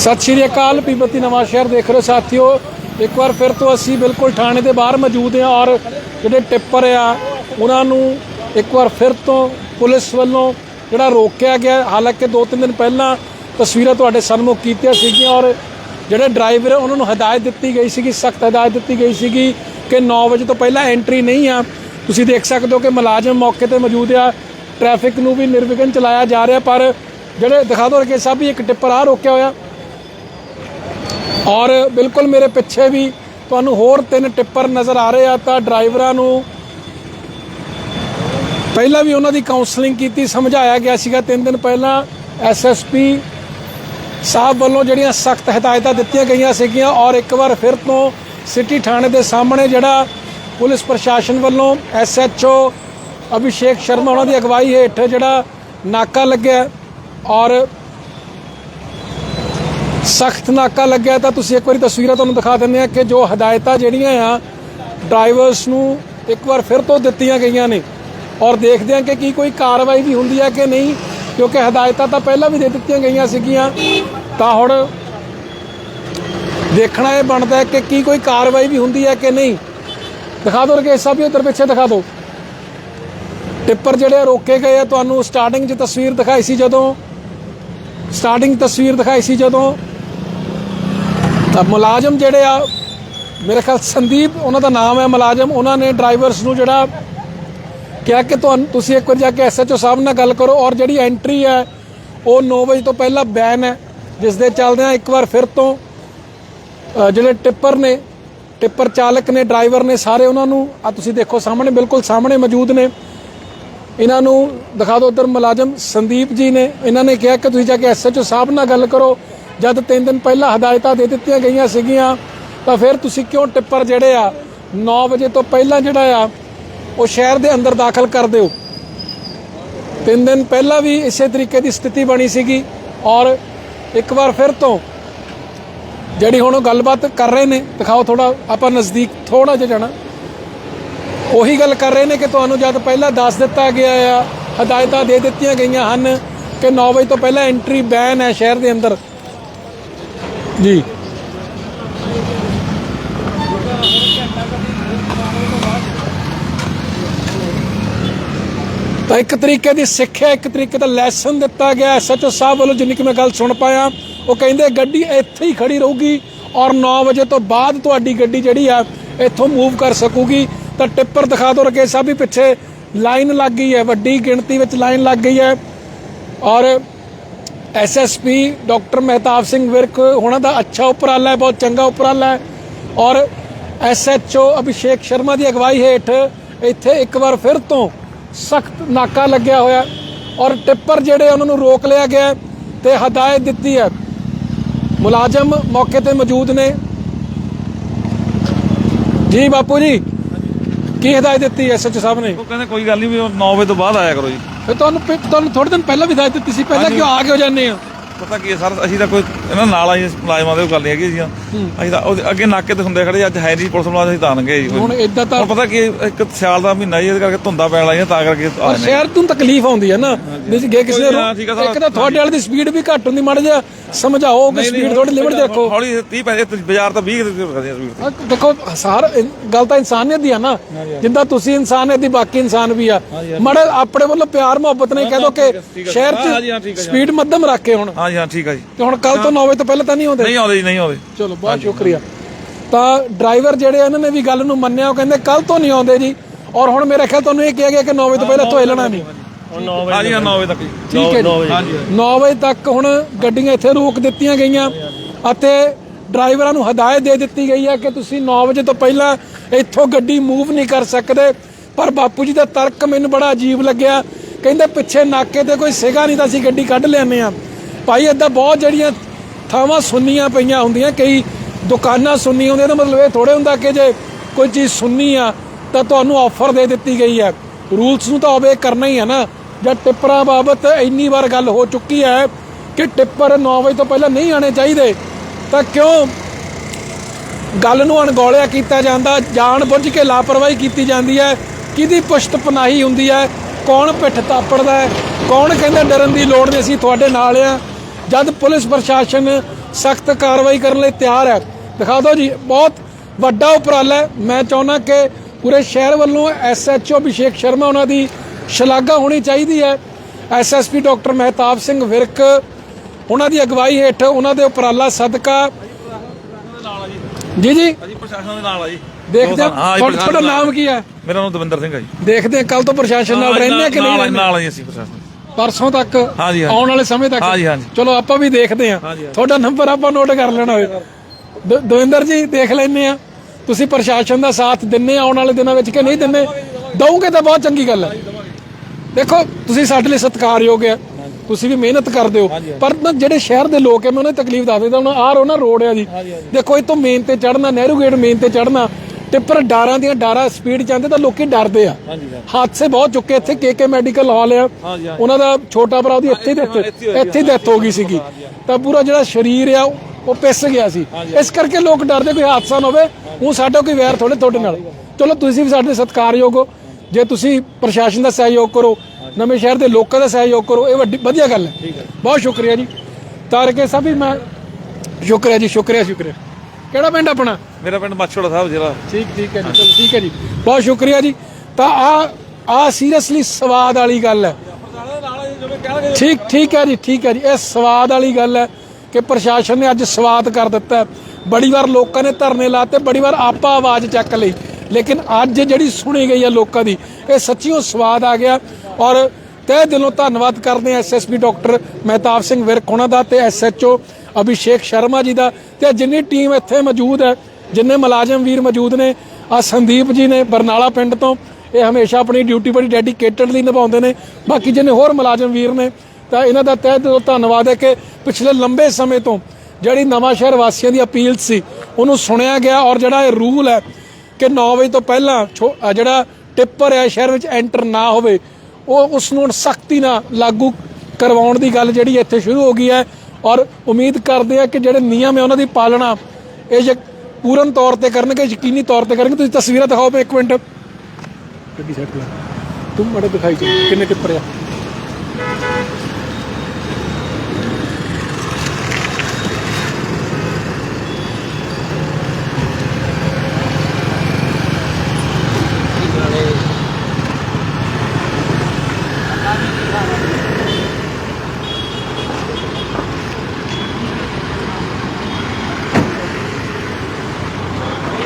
ਸਤਿ ਸ਼੍ਰੀ ਅਕਾਲ ਪੀਪਤੀ ਨਵਾਂ ਸ਼ਹਿਰ ਦੇਖ ਰਹੇ ਹੋ ਸਾਥੀਓ। ਇੱਕ ਵਾਰ ਫਿਰ ਤੋਂ ਅਸੀਂ ਬਿਲਕੁਲ ਥਾਣੇ ਦੇ ਬਾਹਰ ਮੌਜੂਦ ਹਾਂ ਔਰ ਜਿਹੜੇ ਟਿੱਪਰ ਆ, ਉਹਨਾਂ ਨੂੰ ਇੱਕ ਵਾਰ ਫਿਰ ਤੋਂ ਪੁਲਿਸ ਵੱਲੋਂ ਜਿਹੜਾ ਰੋਕਿਆ ਗਿਆ। ਹਾਲਾਂਕਿ ਦੋ ਤਿੰਨ ਦਿਨ ਪਹਿਲਾਂ ਤਸਵੀਰਾਂ ਤੁਹਾਡੇ ਸਾਹਮਣੇ ਕੀਤੀਆਂ ਸੀਗੀਆਂ ਔਰ ਜਿਹੜੇ ਡਰਾਈਵਰ ਉਹਨਾਂ ਨੂੰ ਹਦਾਇਤ ਦਿੱਤੀ ਗਈ ਸੀਗੀ, ਸਖਤ ਹਦਾਇਤ ਦਿੱਤੀ ਗਈ ਸੀਗੀ ਕਿ 9 ਵਜੇ ਤੋਂ ਪਹਿਲਾਂ ਐਂਟਰੀ ਨਹੀਂ ਆ। ਤੁਸੀਂ ਦੇਖ ਸਕਦੇ ਹੋ ਕਿ ਮੁਲਾਜ਼ਮ ਮੌਕੇ ਤੇ ਮੌਜੂਦ ਆ। ਟ੍ਰੈਫਿਕ ਨੂੰ ਵੀ ਨਿਰਵਿਘਨ ਚਲਾਇਆ ਜਾ ਰਿਹਾ, ਪਰ ਜਿਹੜੇ ਦਿਖਾ ਦੋ ਰਕੇ ਸਾਹਿਬ ਵੀ ਇੱਕ ਟਿੱਪਰ ਆ ਰੋਕਿਆ ਹੋਇਆ। ਔਰ ਬਿਲਕੁਲ ਮੇਰੇ ਪਿੱਛੇ ਵੀ ਤੁਹਾਨੂੰ ਹੋਰ ਤਿੰਨ ਟਿੱਪਰ ਨਜ਼ਰ ਆ ਰਹੇ ਆ ਤਾਂ ਡਰਾਈਵਰਾਂ ਨੂੰ ਪਹਿਲਾਂ ਵੀ ਉਹਨਾਂ ਦੀ ਕਾਉਂਸਲਿੰਗ ਕੀਤੀ, ਸਮਝਾਇਆ ਗਿਆ ਸੀਗਾ। ਤਿੰਨ ਦਿਨ ਪਹਿਲਾਂ ਐਸਐਸਪੀ ਸਾਹਿਬ ਵੱਲੋਂ ਜਿਹੜੀਆਂ ਸਖਤ ਹਦਾਇਤਾਂ ਦਿੱਤੀਆਂ ਗਈਆਂ ਸੀਗੀਆਂ ਔਰ ਇੱਕ ਵਾਰ ਫਿਰ ਤੋਂ ਸਿਟੀ ਥਾਣੇ ਦੇ ਸਾਹਮਣੇ ਜਿਹੜਾ ਪੁਲਿਸ ਪ੍ਰਸ਼ਾਸਨ ਵੱਲੋਂ ਐਸਐਚਓ ਅਭਿਸ਼ੇਕ ਸ਼ਰਮਾ ਉਹਨਾਂ ਦੀ ਅਗਵਾਈ ਹੇਠ ਜਿਹੜਾ ਨਾਕਾ ਲੱਗਿਆ ਔਰ ਸਖਤ ਨਾਕਾ ਲੱਗਿਆ ਤਾਂ ਤੁਸੀਂ ਇੱਕ ਵਾਰੀ ਤਸਵੀਰਾਂ ਤੁਹਾਨੂੰ ਦਿਖਾ ਦਿੰਦੇ ਆ ਕਿ ਜੋ ਹਦਾਇਤਾਂ ਜਿਹੜੀਆਂ ਆ ਡਰਾਈਵਰਸ ਨੂੰ ਇੱਕ ਵਾਰ ਫਿਰ ਤੋਂ ਦਿੱਤੀਆਂ ਗਈਆਂ ਨੇ। ਔਰ ਦੇਖਦੇ ਆ ਕਿ ਕੀ ਕੋਈ ਕਾਰਵਾਈ ਵੀ ਹੁੰਦੀ ਹੈ ਕਿ ਨਹੀਂ, ਕਿਉਂਕਿ ਹਦਾਇਤਾਂ ਤਾਂ ਪਹਿਲਾਂ ਵੀ ਦੇ ਦਿੱਤੀਆਂ ਗਈਆਂ ਸੀਗੀਆਂ। ਤਾਂ ਹੁਣ ਦੇਖਣਾ ਇਹ ਬਣਦਾ ਹੈ ਕਿ ਕੀ ਕੋਈ ਕਾਰਵਾਈ ਵੀ ਹੁੰਦੀ ਹੈ ਕਿ ਨਹੀਂ। ਦਿਖਾ ਦਿਓ ਰਕੇਸ਼ ਸਾਹਿਬ ਜੀ, ਉਧਰ ਪਿੱਛੇ ਦਿਖਾ ਦਿਓ। ਟਿੱਪਰ ਜਿਹੜੇ ਆ, ਰੋਕੇ ਗਏ ਆ। ਤੁਹਾਨੂੰ ਸਟਾਰਟਿੰਗ 'ਚ ਤਸਵੀਰ ਦਿਖਾਈ ਸੀ ਜਦੋਂ। ਸਟਾਰਟਿੰਗ ਤਸਵੀਰ ਦਿਖਾਈ ਸੀ ਜਦੋਂ। ਤਾਂ ਮੁਲਾਜ਼ਮ ਜਿਹੜੇ ਆ, ਮੇਰੇ ਖਿਆਲ ਸੰਦੀਪ ਉਹਨਾਂ ਦਾ ਨਾਮ ਹੈ ਮੁਲਾਜ਼ਮ, ਉਹਨਾਂ ਨੇ ਡਰਾਈਵਰਸ ਨੂੰ ਜਿਹੜਾ ਕਿਹਾ ਕਿ ਤੁਹਾਨੂੰ, ਤੁਸੀਂ ਇੱਕ ਵਾਰ ਜਾ ਕੇ ਐਸਐਚਓ ਸਾਹਿਬ ਨਾਲ ਗੱਲ ਕਰੋ ਔਰ ਜਿਹੜੀ ਐਂਟਰੀ ਹੈ, ਉਹ 9 ਵਜੇ ਤੋਂ ਪਹਿਲਾਂ ਬੈਨ ਹੈ, ਜਿਸ ਦੇ ਚੱਲਦਿਆਂ ਇੱਕ ਵਾਰ ਫਿਰ ਤੋਂ ਜਿਹੜੇ ਟਿੱਪਰ ਨੇ ਟਿੱਪਰ ਚਾਲਕ ਨੇ ਡਰਾਈਵਰ ਨੇ ਸਾਰੇ ਉਹਨਾਂ ਨੂੰ, ਆ ਤੁਸੀਂ ਦੇਖੋ ਸਾਹਮਣੇ, ਬਿਲਕੁਲ ਸਾਹਮਣੇ ਮੌਜੂਦ ਨੇ। ਇਹਨਾਂ ਨੂੰ ਦਿਖਾ ਦਿਓ ਉਧਰ ਮੁਲਾਜ਼ਮ ਸੰਦੀਪ ਜੀ ਨੇ, ਇਹਨਾਂ ਨੇ ਕਿਹਾ ਕਿ ਤੁਸੀਂ ਜਾ ਕੇ ਐਸਐਚਓ ਸਾਹਿਬ ਨਾਲ ਗੱਲ ਕਰੋ ਜਦ ਤਿੰਨ ਦਿਨ ਪਹਿਲਾਂ ਹਦਾਇਤਾਂ ਦੇ ਦਿੱਤੀਆਂ ਗਈਆਂ ਸੀਗੀਆਂ, ਤਾਂ ਫਿਰ ਤੁਸੀਂ ਕਿਉਂ ਟਿੱਪਰ ਜਿਹੜੇ ਆ 9 ਵਜੇ ਤੋਂ ਪਹਿਲਾਂ ਜਿਹੜਾ ਆ, ਉਹ ਸ਼ਹਿਰ ਦੇ ਅੰਦਰ ਦਾਖਲ ਕਰ ਦਿਓ ਤਿੰਨ ਦਿਨ ਪਹਿਲਾਂ ਵੀ ਇਸੇ ਤਰੀਕੇ ਦੀ ਸਥਿਤੀ ਬਣੀ ਸੀਗੀ ਔਰ ਇੱਕ ਵਾਰ ਫਿਰ ਤੋਂ ਜਿਹੜੀ ਹੁਣ ਉਹ ਗੱਲਬਾਤ ਕਰ ਰਹੇ ਨੇ, ਦਿਖਾਓ ਥੋੜਾ ਆਪਾਂ ਨਜ਼ਦੀਕ ਥੋੜਾ ਜਿਹਾ ਜਾਣਾ। ਉਹੀ ਗੱਲ ਕਰ ਰਹੇ ਨੇ ਕਿ ਤੁਹਾਨੂੰ ਜਦ ਪਹਿਲਾਂ ਦੱਸ ਦਿੱਤਾ ਗਿਆ ਆ, ਹਦਾਇਤਾਂ ਦੇ ਦਿੱਤੀਆਂ ਗਈਆਂ ਹਨ ਕਿ 9 ਵਜੇ ਤੋਂ ਪਹਿਲਾਂ ਐਂਟਰੀ ਬੈਨ ਹੈ ਸ਼ਹਿਰ ਦੇ ਅੰਦਰ। ਜੀ। ਤਾਂ ਇੱਕ ਤਰੀਕੇ ਦੀ ਸਿੱਖਿਆ ਇੱਕ ਤਰੀਕੇ ਦਾ ਲੈਸਨ ਦਿੱਤਾ ਗਿਆ ਐਸਐਚਓ ਸਾਹਿਬ ਵੱਲੋਂ ਜਿੰਨੀ ਕਿ ਮੈਂ ਗੱਲ ਸੁਣ ਪਾਇਆ, ਉਹ ਕਹਿੰਦੇ ਗੱਡੀ ਇੱਥੇ ਹੀ ਖੜੀ ਰਹੂਗੀ ਔਰ 9 ਵਜੇ ਤੋਂ ਬਾਅਦ ਤੁਹਾਡੀ ਗੱਡੀ ਜਿਹੜੀ ਆ, ਇੱਥੋਂ ਮੂਵ ਕਰ ਸਕੂਗੀ। ਤਾਂ ਟਿੱਪਰ ਦਿਖਾ ਦਿਓ ਰਕੇਸ਼ ਸਾਹਿਬ ਵੀ ਪਿੱਛੇ ਲਾਈਨ ਲੱਗ ਗਈ ਹੈ, ਵੱਡੀ ਗਿਣਤੀ ਵਿੱਚ ਲਾਈਨ ਲੱਗ ਗਈ ਹੈ। ਔਰ ਐਸਐਸਪੀ ਡਾਕਟਰ ਮਹਿਤਾਬ ਸਿੰਘ ਵਿਰਕ ਉਹਨਾਂ ਦਾ ਅੱਛਾ ਉਪਰਾਲਾ ਹੈ ਬਹੁਤ ਚੰਗਾ ਉਪਰਾਲਾ ਹੈ ਔਰ ਐਸਐਚਓ ਅਭਿਸ਼ੇਕ ਸ਼ਰਮਾ ਦੀ ਅਗਵਾਈ ਹੇਠ ਇੱਥੇ ਇੱਕ ਵਾਰ ਫਿਰ ਤੋਂ ਸਖਤ ਨਾਕਾ ਲੱਗਿਆ ਹੋਇਆ ਔਰ ਟਿੱਪਰ ਜਿਹੜੇ ਉਹਨਾਂ ਨੂੰ ਰੋਕ ਲਿਆ ਗਿਆ ਹੈ ਤੇ ਹਦਾਇਤ ਦਿੱਤੀ ਹੈ ਮੁਲਾਜ਼ਮ ਮੌਕੇ ਤੇ ਮੌਜੂਦ ਨੇ ਜੀ ਬਾਪੂ ਜੀ ਕੀ ਹਦਾਇਤ ਦਿੱਤੀ ਐਸਐਚਓ ਸਾਹਿਬ ਨੇ? ਉਹ ਕਹਿੰਦੇ ਕੋਈ ਗੱਲ ਨਹੀਂ ਵੀ 9 ਵਜੇ ਤੋਂ ਬਾਅਦ ਆਇਆ ਕਰੋ ਜੀ। ਫਿਰ ਤੁਹਾਨੂੰ ਫਿਰ ਤੁਹਾਨੂੰ ਥੋੜੇ ਦਿਨ ਪਹਿਲਾਂ ਵੀ ਹਦਾਇਤ ਦਿੱਤੀ ਸੀ ਪਹਿਲਾਂ ਕਿਉਂ ਆ ਕੇ ਹੋ ਜਾਂਦੇ ਆ ਪਤਾ ਕੀ ਹੈ ਸਰ ਅਸੀਂ ਤਾਂ ਕੋਈ ਇਹਨਾਂ ਨਾਲ ਆਈ ਮੁਲਾਜ਼ਮਾਂ ਦੇ ਗੱਲ ਨਹੀਂ ਹੈਗੀ ਜੀ ਅਸੀਂ ਤਾਂ ਉਹਦੇ ਅੱਗੇ ਨਾਕੇ ਤੇ ਹੁੰਦੇ ਖੜੇ ਅੱਜ ਹੈ ਨਹੀਂ ਪੁਲਿਸ ਮੁਲਾਜ਼ਮ ਅਸੀਂ ਤਾਂ ਆਣਗੇ ਜੀ। ਹੁਣ ਇਦਾਂ ਤਾਂ ਪਤਾ ਕੀ ਹੈ, ਇੱਕ ਸਿਆਲ ਦਾ ਮਹੀਨਾ ਜੀ ਇਹਦੇ ਕਰਕੇ ਧੁੰਦਾ ਪੈਣ ਲਾਈਆਂ ਤਾਂ ਕਰਕੇ ਆ ਸ਼ਹਿਰ ਤੋਂ ਤਕਲੀਫ ਆਉਂਦੀ ਹੈ ਨਾ। ਜੇ ਜੇ ਕਿਸੇ। ਇੱਕ ਤਾਂ ਤੁਹਾਡੇ ਵਾਲੇ ਦੀ ਸਪੀਡ ਵੀ ਘੱਟ ਹੁੰਦੀ ਮਾੜਾ ਜਿਹਾ ਸਮਝਾਓ ਕਿ ਸਪੀਡ ਥੋੜੀ ਲਿਮਟ ਰੱਖੋ ਹੌਲੀ 30 ਪੈਸੇ ਬਾਜ਼ਾਰ ਤਾਂ 20 ਦੇ ਕਰਦੇ ਆ ਸਪੀਡ ਹਾਂ, ਦੇਖੋ ਸਾਰ ਗੱਲ ਤਾਂ ਇਨਸਾਨੀਅਤ ਦੀ ਆ ਨਾ। ਜਿੱਦਾਂ ਤੁਸੀਂ ਇਨਸਾਨੀਅਤ ਦੀ ਬਾਕੀ ਇਨਸਾਨ ਵੀ ਆ। ਮਾੜਾ ਆਪਣੇ ਵੱਲੋਂ ਪਿਆਰ ਮੁਹੱਬਤ ਨਾਲ ਕਹਿ ਦੋ ਕਿ ਸ਼ਹਿਰ 'ਚ। ਸਪੀਡ ਮੱਧਮ ਰੱਖ ਕੇ ਹੁਣ। ਹਾਂਜੀ ਹਾਂ ਠੀਕ ਆ ਜੀ। ਤੇ ਹੁਣ ਕੱਲ ਤੋਂ 9 ਵਜੇ ਤੋਂ ਪਹਿਲਾਂ ਤਾਂ ਨਹੀਂ ਆਉਂਦੇ? ਨਹੀਂ ਆਉਂਦੇ ਜੀ ਨਹੀਂ ਆਉਂਦੇ। ਚਲੋ ਬਹੁਤ ਸ਼ੁਕਰੀਆ। ਤਾਂ ਡਰਾਈਵਰ ਜਿਹੜੇ ਇਹਨਾਂ ਨੇ ਵੀ ਗੱਲ ਨੂੰ ਮੰਨਿਆ ਉਹ ਕਹਿੰਦੇ ਕੱਲ ਤੋਂ ਨਹੀਂ ਆਉਂਦੇ ਜੀ। ਔਰ ਹੁਣ ਮੇਰੇ ਖਿਆਲ ਤੁਹਾਨੂੰ ਇਹ ਕਿਹਾ ਗਿਆ ਕਿ 9 ਵਜੇ ਤੋਂ ਪਹਿਲਾਂ ਇੱਥੋਂ ਹਿੱਲਣਾ ਨਹੀਂ। ਹਾਂਜੀ ਹਾਂ 9 ਵਜੇ ਤੱਕ ਜੀ। ਠੀਕ ਹੈ ਜੀ। 9 ਵਜੇ ਤੱਕ ਹੁਣ ਗੱਡੀਆਂ ਇੱਥੇ ਰੋਕ ਦਿੱਤੀਆਂ ਗਈਆਂ ਅਤੇ ਡਰਾਈਵਰਾਂ ਨੂੰ ਹਦਾਇਤ ਦੇ ਦਿੱਤੀ ਗਈ ਹੈ ਕਿ ਤੁਸੀਂ 9 ਵਜੇ ਤੋਂ ਪਹਿਲਾਂ ਇੱਥੋਂ ਗੱਡੀ ਮੂਵ ਨਹੀਂ ਕਰ ਸਕਦੇ। ਪਰ ਬਾਪੂ ਜੀ ਦਾ ਤਰਕ ਮੈਨੂੰ ਬੜਾ ਅਜੀਬ ਲੱਗਿਆ। ਕਹਿੰਦੇ ਪਿੱਛੇ ਨਾਕੇ ਤੇ ਕੋਈ ਸਿਗਾ ਨਹੀਂ ਤਾਂ ਅਸੀਂ ਗੱਡੀ ਕੱਢ ਲਿਆਨੇ ਆ ਭਾਈ ਏਦਾਂ ਬਹੁਤ ਜਿਹੜੀਆਂ ਥਾਵਾਂ ਸੁੰਨੀਆਂ ਪਈਆਂ ਹੁੰਦੀਆਂ ਕਈ ਦੁਕਾਨਾਂ ਸੁੰਨੀਆਂ ਹੁੰਦੀਆਂ ਤਾਂ ਮਤਲਬ ਇਹ ਥੋੜੇ ਹੁੰਦਾ ਕਿ ਜੇ ਕੋਈ ਚੀਜ਼ ਸੁੰਨੀ ਆ ਤਾਂ ਤੁਹਾਨੂੰ ਆਫਰ ਦੇ ਦਿੱਤੀ ਗਈ ਹੈ। ਰੂਲਸ ਨੂੰ ਤਾਂ ਓਬੇ ਕਰਨਾ ਹੀ ਹੈ ਨਾ। ਜਾਂ ਟਿੱਪਰਾਂ ਬਾਬਤ ਇੰਨੀ ਵਾਰ ਗੱਲ ਹੋ ਚੁੱਕੀ ਹੈ ਕਿ ਟਿੱਪਰ 9 ਵਜੇ ਤੋਂ ਪਹਿਲਾਂ ਨਹੀਂ ਆਣੇ ਚਾਹੀਦੇ, ਤਾਂ ਕਿਉਂ ਗੱਲ ਨੂੰ ਅਣਗੌਲਿਆ ਕੀਤਾ ਜਾਂਦਾ, ਜਾਣ ਬੁੱਝ ਕੇ ਲਾਪਰਵਾਹੀ ਕੀਤੀ ਜਾਂਦੀ ਹੈ, ਕਿਹਦੀ ਪੁਸ਼ਤ ਪਨਾਹੀ ਹੁੰਦੀ ਹੈ, ਕੌਣ ਪਿੱਠ ਤਾਪੜਦਾ ਹੈ, ਕੌਣ ਕਹਿੰਦਾ ਡਰਨ ਦੀ ਲੋੜ ਨਹੀਂ, ਅਸੀਂ ਤੁਹਾਡੇ ਨਾਲ ਆ ਜਦ ਪੁਲਿਸ ਪ੍ਰਸ਼ਾਸਨ ਸਖਤ ਕਾਰਵਾਈ ਕਰਨ ਲਈ ਤਿਆਰ ਹੈ, ਦਿਖਾ ਦਿਓ ਜੀ, ਬਹੁਤ ਵੱਡਾ ਉਪਰਾਲਾ ਹੈ। ਮੈਂ ਚਾਹੁੰਦਾ ਕਿ ਪੂਰੇ ਸ਼ਹਿਰ ਵੱਲੋਂ ਐਸਐਚਓ ਅਭਿਸ਼ੇਕ ਸ਼ਰਮਾ ਉਹਨਾਂ ਦੀ ਸ਼ਲਾਘਾ ਹੋਣੀ ਚਾਹੀਦੀ ਹੈ। ਐਸਐਸਪੀ ਡਾਕਟਰ ਮਹਿਤਾਬ ਸਿੰਘ ਵਿਰਕ ਉਹਨਾਂ ਦੀ ਅਗਵਾਈ ਹੇਠ ਉਹਨਾਂ ਦੇ ਉਪਰਾਲਾ ਸਦਕਾ। ਜੀ ਜੀ। ਅਸੀਂ ਪ੍ਰਸ਼ਾਸਨ ਦੇ ਨਾਲ ਆ ਜੀ। ਦੇਖਦੇ ਹਾਂ ਤੁਹਾਡਾ। ਨਾਮ ਕੀ ਹੈ? ਮੇਰਾ ਨਾਮ ਦਵਿੰਦਰ ਸਿੰਘ ਹੈ ਜੀ। ਦੇਖਦੇ ਹਾਂ ਕੱਲ ਤੋਂ ਪ੍ਰਸ਼ਾਸਨ ਨਾਲ ਰਹਿੰਦੇ ਆ ਕਿ ਨਹੀਂ ਨਾਲ- ਰਹਿੰਦੇ? ਨਾਲ ਆ ਜੀ ਅਸੀਂ ਪ੍ਰਸ਼ਾਸਨ। ਪਰਸੋਂ ਤੱਕ। ਆਉਣ ਵਾਲੇ ਸਮੇਂ ਤੱਕ। ਚਲੋ ਆਪਾਂ ਵੀ ਦੇਖਦੇ ਹਾਂ। ਤੁਹਾਡਾ ਨੰਬਰ ਆਪਾਂ ਨੋਟ ਕਰ ਲੈਣਾ ਦ- ਦਵਿੰਦਰ ਜੀ ਦੇਖ ਲੈਣੇ ਆ ਤੁਸੀਂ ਪ੍ਰਸ਼ਾਸਨ ਦਾ ਸਾਥ ਦਿੰਨੇ ਆਉਣ ਵਾਲੇ ਦਿਨਾਂ ਵਿੱਚ ਕਿ ਨਹੀਂ ਦਿੰਨੇ ਦਊਗੇ ਤਾਂ ਬਹੁਤ ਚੰਗੀ ਗੱਲ ਹੈ। ਦੇਖੋ ਤੁਸੀਂ ਸਾਡੇ ਲਈ ਸਤਿਕਾਰਯੋਗ ਹੈ। ਤੁਸੀਂ ਵੀ ਮਿਹਨਤ ਕਰਦੇ ਹੋ। ਪਰ ਨਾ ਜਿਹੜੇ ਸ਼ਹਿਰ ਦੇ ਲੋਕ ਹੈ ਮੈਂ ਉਹਨਾਂ ਦੀ ਤਕਲੀਫ ਦੱਸ ਦਿੰਦਾ ਹੁਣ ਆਹ ਰੋ ਨਾ ਰੋਡ ਹੈ ਜੀ। ਦੇਖੋ ਇਹ ਤੋਂ ਮੇਨ ਤੇ ਚੜਨਾ ਨਹਿਰੂ ਗੇਟ ਮੇਨ ਤੇ ਚੜਨਾ ਟਿੱਪਰ ਡਾਰਾਂ ਦੀਆਂ ਡਾਰਾਂ ਸਪੀਡ ਜਾਂਦੇ ਤਾਂ ਲੋਕੀ ਡਰਦੇ ਆ। ਹਾਦਸੇ ਬਹੁਤ ਚੁੱਕੇ ਇੱਥੇ ਕੇਕੇ ਮੈਡੀਕਲ ਹਾਲ ਆ। ਉਹਨਾਂ ਦਾ ਛੋਟਾ ਭਰਾ ਉਹਦੀ ਇੱਥੇ ਡੈਥ ਇੱਥੇ ਡੈਥ ਹੋ ਗਈ ਸੀਗੀ। ਤਾਂ ਪੂਰਾ ਜਿਹੜਾ ਸਰੀਰ ਆ ਉਹ ਪਿਸ ਗਿਆ ਸੀ। ਇਸ ਕਰਕੇ ਲੋਕ ਡਰਦੇ ਕੋਈ ਹਾਦਸਾ ਨਾ ਹੋਵੇ। ਉਹ ਸਾਡਾ ਕੋਈ ਵੈਰ ਥੋੜੇ ਤੁਹਾਡੇ ਨਾਲ। ਚਲੋ ਤੁਸੀਂ ਵੀ ਸਾਡੇ ਸਤਿਕਾਰਯੋਗ ਹੋ। ਜੇ ਤੁਸੀਂ ਪ੍ਰਸ਼ਾਸਨ ਦਾ ਸਹਿਯੋਗ ਕਰੋ ਨਵੇਂ ਸ਼ਹਿਰ ਦੇ ਲੋਕਾਂ ਦਾ ਸਹਿਯੋਗ ਕਰੋ ਇਹ ਵੱਡੀ ਵਧੀਆ ਗੱਲ ਹੈ। ਬਹੁਤ ਸ਼ੁਕਰੀਆ ਜੀ। ਤਾਰਕੇ ਸਾਹਿਬ ਵੀ ਮੈਂ ਸ਼ੁਕਰੀਆ ਜੀ ਸ਼ੁਕਰੀਆ ਸ਼ੁਕਰੀਆ। ਕਿਹੜਾ ਪਿੰਡ ਆਪਣਾ? ਮੇਰਾ ਪਿੰਡ ਮੱਛੋੜਾ ਸਾਹਿਬ ਜ਼ਿਲ੍ਹਾ। ਠੀਕ ਠੀਕ ਹੈ ਜੀ ਚਲੋ ਠੀਕ ਹੈ ਜੀ। ਬਹੁਤ ਸ਼ੁਕਰੀਆ ਜੀ। ਤਾਂ ਆ ਆ ਸੀਰੀਅਸਲੀ ਸਵਾਦ ਵਾਲੀ ਗੱਲ ਹੈ। ਠੀਕ ਠੀਕ ਹੈ ਜੀ ਠੀਕ ਹੈ ਜੀ। ਇਹ ਸਵਾਦ ਵਾਲੀ ਗੱਲ ਹੈ ਕਿ ਪ੍ਰਸ਼ਾਸਨ ਨੇ ਅੱਜ ਸਵਾਦ ਕਰ ਦਿੱਤਾ। ਬੜੀ ਵਾਰ ਲੋਕਾਂ ਨੇ ਧਰਨੇ ਲਾਤੇ ਬੜੀ ਵਾਰ ਆਪਾ ਆਵਾਜ਼ ਚੱਕ ਲਈ। ਲੇਕਿਨ ਅੱਜ ਜਿਹੜੀ ਸੁਣੀ ਗਈ ਹੈ ਲੋਕਾਂ ਦੀ, ਇਹ ਸੱਚੀਓ ਸਵਾਦ ਆ ਗਿਆ। ਔਰ ਤਹਿ ਦਿਲੋਂ ਧੰਨਵਾਦ ਕਰਦੇ ਹਾਂ ਐਸਐਸਪੀ ਡਾਕਟਰ ਮਹਿਤਾਬ ਸਿੰਘ ਵਿਰਕ ਉਹਨਾਂ ਦਾ ਤੇ ਐਸਐਚਓ ਅਭਿਸ਼ੇਕ ਸ਼ਰਮਾ ਜੀ ਦਾ। ਤੇ ਜਿੰਨੀ ਟੀਮ ਇੱਥੇ ਮੌਜੂਦ ਹੈ, ਜਿੰਨੇ ਮੁਲਾਜ਼ਮ ਵੀਰ ਮੌਜੂਦ ਨੇ ਆ ਸੰਦੀਪ ਜੀ ਨੇ ਬਰਨਾਲਾ ਪਿੰਡ ਤੋਂ, ਇਹ ਹਮੇਸ਼ਾ ਆਪਣੀ ਡਿਊਟੀ ਬੜੀ ਡੈਡੀਕੇਟਡਲੀ ਨਿਭਾਉਂਦੇ ਨੇ। ਬਾਕੀ ਜਿੰਨੇ ਹੋਰ ਮੁਲਾਜ਼ਮ ਵੀਰ ਨੇ, ਤਾਂ ਇਹਨਾਂ ਦਾ ਤਹਿ ਦਿਲੋਂ ਧੰਨਵਾਦ ਹੈ ਕਿ ਪਿਛਲੇ ਲੰਬੇ ਸਮੇਂ ਤੋਂ ਜਿਹੜੀ ਨਵਾਂ ਸ਼ਹਿਰ ਵਾਸੀਆਂ ਦੀ ਅਪੀਲ ਸੀ, ਉਹਨੂੰ ਸੁਣਿਆ ਗਿਆ ਔਰ ਜਿਹੜਾ ਇਹ ਰੂਲ ਹੈ ਕਿ 9 ਵਜੇ ਤੋਂ ਪਹਿਲਾਂ ਜਿਹੜਾ ਟਿੱਪਰ ਹੈ ਸ਼ਹਿਰ ਵਿੱਚ ਐਂਟਰ ਨਾ ਹੋਵੇ, ਉਹ ਉਸ ਨੂੰ ਸਖਤੀ ਨਾਲ ਲਾਗੂ ਕਰਵਾਉਣ ਦੀ ਗੱਲ ਜਿਹੜੀ ਇੱਥੇ ਸ਼ੁਰੂ ਹੋ ਗਈ ਹੈ। ਔਰ ਉਮੀਦ ਕਰਦੇ ਆ ਕਿ ਜਿਹੜੇ ਨਿਯਮ ਹੈ ਉਹਨਾਂ ਦੀ ਪਾਲਣਾ ਇਹ ਪੂਰਨ ਤੌਰ ਤੇ ਕਰਨਗੇ, ਯਕੀਨੀ ਤੌਰ ਤੇ ਕਰਨਗੇ। ਤੁਸੀਂ ਤਸਵੀਰਾਂ ਦਿਖਾਓ ਮੈਂ ਇੱਕ ਮਿੰਟ। ਗੱਡੀ ਸੈੱਟ ਲਾ। ਤੂੰ ਮੜੇ ਦਿਖਾਈ ਕਿੰਨੇ ਟਿੱਪਰ ਆ?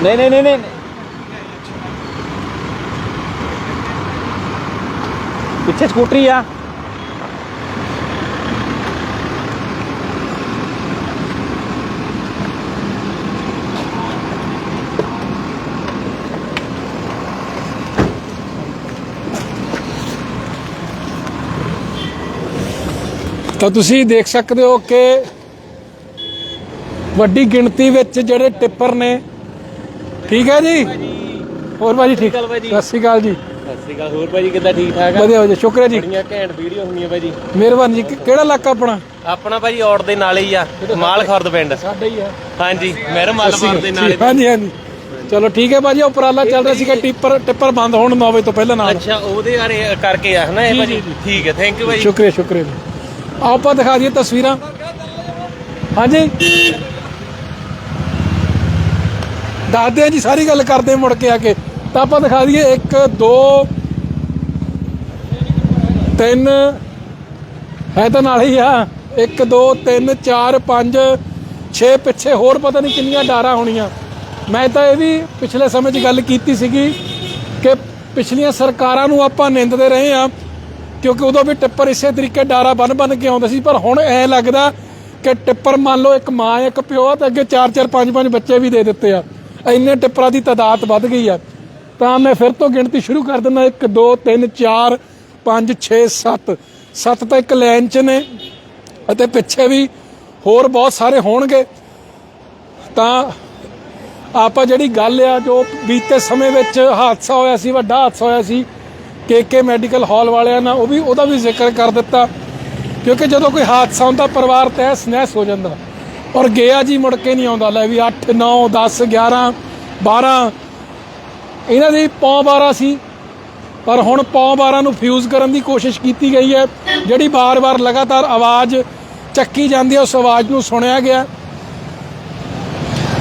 ਨਹੀਂ ਨਹੀਂ ਨਹੀਂ ਨਹੀਂ। ਪਿੱਛੇ ਸਕੂਟਰੀ ਆ। ਤਾਂ ਤੁਸੀਂ ਦੇਖ ਸਕਦੇ ਹੋ ਕਿ ਵੱਡੀ ਗਿਣਤੀ ਵਿੱਚ ਜਿਹੜੇ ਟਿੱਪਰ ਨੇ ਠੀਕ ਹੈ ਜੀ? ਹੋਰ ਭਾਜੀ ਠੀਕ? ਅਕਾਲ। ਸਤਿ ਸ਼੍ਰੀ ਅਕਾਲ ਜੀ। ਸਤਿ ਸ਼੍ਰੀ ਅਕਾਲ। ਹੋਰ ਭਾਜੀ ਕਿੱਦਾਂ ਠੀਕ ਠਾਕ ਆ? ਵਧੀਆ ਵਧੀਆ। ਸ਼ੁਕਰੀਆ ਜੀ। ਬੜੀਆਂ ਘੈਂਟ ਵੀਡੀਓ ਹੁੰਦੀਆਂ ਭਾਜੀ। ਮਿਹਰਬਾਨੀ ਜੀ। ਕਿ- ਕਿਹੜਾ ਇਲਾਕਾ ਆਪਣਾ? ਆਪਣਾ ਭਾਜੀ ਔੜ ਦੇ ਨਾਲ ਹੀ ਆ ਮਾਲ ਖੁਰਦ ਪਿੰਡ। ਸਾਡਾ ਹੀ ਹੈ ਹਾਂਜੀ ਮਹਿਰ ਮਲਬਾਰ ਦੇ ਨਾਲ ਹੀ। ਹਾਂਜੀ ਹਾਂਜੀ। ਚਲੋ ਠੀਕ ਹੈ ਭਾਜੀ ਉਪਰਾਲਾ ਚੱਲ ਰਿਹਾ ਸੀਗਾ। ਟਿੱਪਰ ਟਿੱਪਰ ਬੰਦ ਹੋਣ 9 ਵਜੇ ਤੋਂ ਪਹਿਲਾਂ ਨਾਲ। ਅੱਛਾ ਉਹਦੇ ਬਾਰੇ ਕਰਕੇ ਆ ਹਨਾ ਇਹ ਭਾਜੀ? ਠੀਕ ਹੈ ਥੈਂਕ ਯੂ ਭਾਜੀ। ਸ਼ੁਕਰੀਆ ਸ਼ੁਕਰੀਆ। ਜੀ ਆਓ ਆਪਾਂ ਦਿਖਾ ਦਈਏ ਤਸਵੀਰਾਂ। ਹਾਂਜੀ। ਦੱਸਦੇ ਆ ਜੀ, ਸਾਰੀ ਗੱਲ ਕਰਦੇ ਮੁੜ ਕੇ ਆ ਕੇ। ਤਾਂ ਆਪਾਂ ਦਿਖਾ ਦਈਏ 1 2 3 ਹੈ ਤਾਂ ਨਾਲ ਹੀ ਆ। 1 2 3 4 5 6 ਪਿੱਛੇ, ਹੋਰ ਪਤਾ ਨਹੀਂ ਕਿੰਨੀਆਂ ਡਾਰਾਂ ਹੋਣੀਆਂ। ਮੈਂ ਤਾਂ ਇਹ ਵੀ ਪਿਛਲੇ ਸਮੇਂ 'ਚ ਗੱਲ ਕੀਤੀ ਸੀਗੀ ਕਿ ਪਿਛਲੀਆਂ ਸਰਕਾਰਾਂ ਨੂੰ ਆਪਾਂ ਨਿੰਦਦੇ ਰਹੇ ਆ, ਕਿਉਂਕਿ ਉਦੋਂ ਵੀ ਟਿੱਪਰ ਇਸੇ ਤਰੀਕੇ ਡਾਰਾ ਬਨ ਬਨ ਕੇ ਆਉਂਦੇ ਸੀ, ਪਰ ਹੁਣ ਐ ਲੱਗਦਾ ਕਿ ਟਿੱਪਰ ਮੰਨ ਲਓ ਇੱਕ ਮਾਂ, ਇੱਕ ਪਿਓ, ਆ ਤੇ ਅੱਗੇ 4 4 5 5 ਬੱਚੇ ਵੀ ਦੇ ਦਿੱਤੇ ਆ। ਇੰਨੇ ਟਿੱਪਰਾਂ ਦੀ ਤਾਦਾਦ ਵੱਧ ਗਈ ਆ ਤਾਂ ਮੈਂ ਫਿਰ ਤੋਂ ਗਿਣਤੀ ਸ਼ੁਰੂ ਕਰ ਦਿੰਦਾ 1 2 3 4 5 6 7 7 ਤਾਂ ਇੱਕ ਲਾਈਨ 'ਚ ਨੇ ਅਤੇ ਪਿੱਛੇ ਵੀ ਹੋਰ ਬਹੁਤ ਸਾਰੇ ਹੋਣਗੇ। ਤਾਂ ਆਪਾਂ ਜਿਹੜੀ ਗੱਲ ਆ, ਜੋ ਬੀਤੇ ਸਮੇਂ ਵਿੱਚ ਹਾਦਸਾ ਹੋਇਆ ਸੀ, ਵੱਡਾ ਹਾਦਸਾ ਹੋਇਆ ਸੀ ਕੇਕੇ ਮੈਡੀਕਲ ਹਾਲ ਵਾਲਿਆਂ ਨਾਲ, ਉਹ ਵੀ, ਉਹਦਾ ਵੀ ਜ਼ਿਕਰ ਕਰ ਦਿੱਤਾ। ਕਿਉਂਕਿ ਜਦੋਂ ਕੋਈ ਹਾਦਸਾ ਹੁੰਦਾ, ਪਰਿਵਾਰ ਤਹਿਸ ਨਹਿਸ ਹੋ ਜਾਂਦਾ। ਔਰ ਗਿਆ ਜੀ, ਮੁੜ ਕੇ ਨਹੀਂ ਆਉਂਦਾ। ਲੈ ਵੀ 8 9 10 11 12 ਇਹਨਾਂ ਦੀ ਪੌ 12 ਸੀ। ਪਰ ਹੁਣ ਪੌ 12 ਨੂੰ ਫਿਊਜ਼ ਕਰਨ ਦੀ ਕੋਸ਼ਿਸ਼ ਕੀਤੀ ਗਈ ਹੈ। ਜਿਹੜੀ ਬਾਰ-ਬਾਰ ਲਗਾਤਾਰ ਆਵਾਜ਼ ਚੱਕੀ ਜਾਂਦੀ ਹੈ, ਉਸ ਆਵਾਜ਼ ਨੂੰ ਸੁਣਿਆ ਗਿਆ।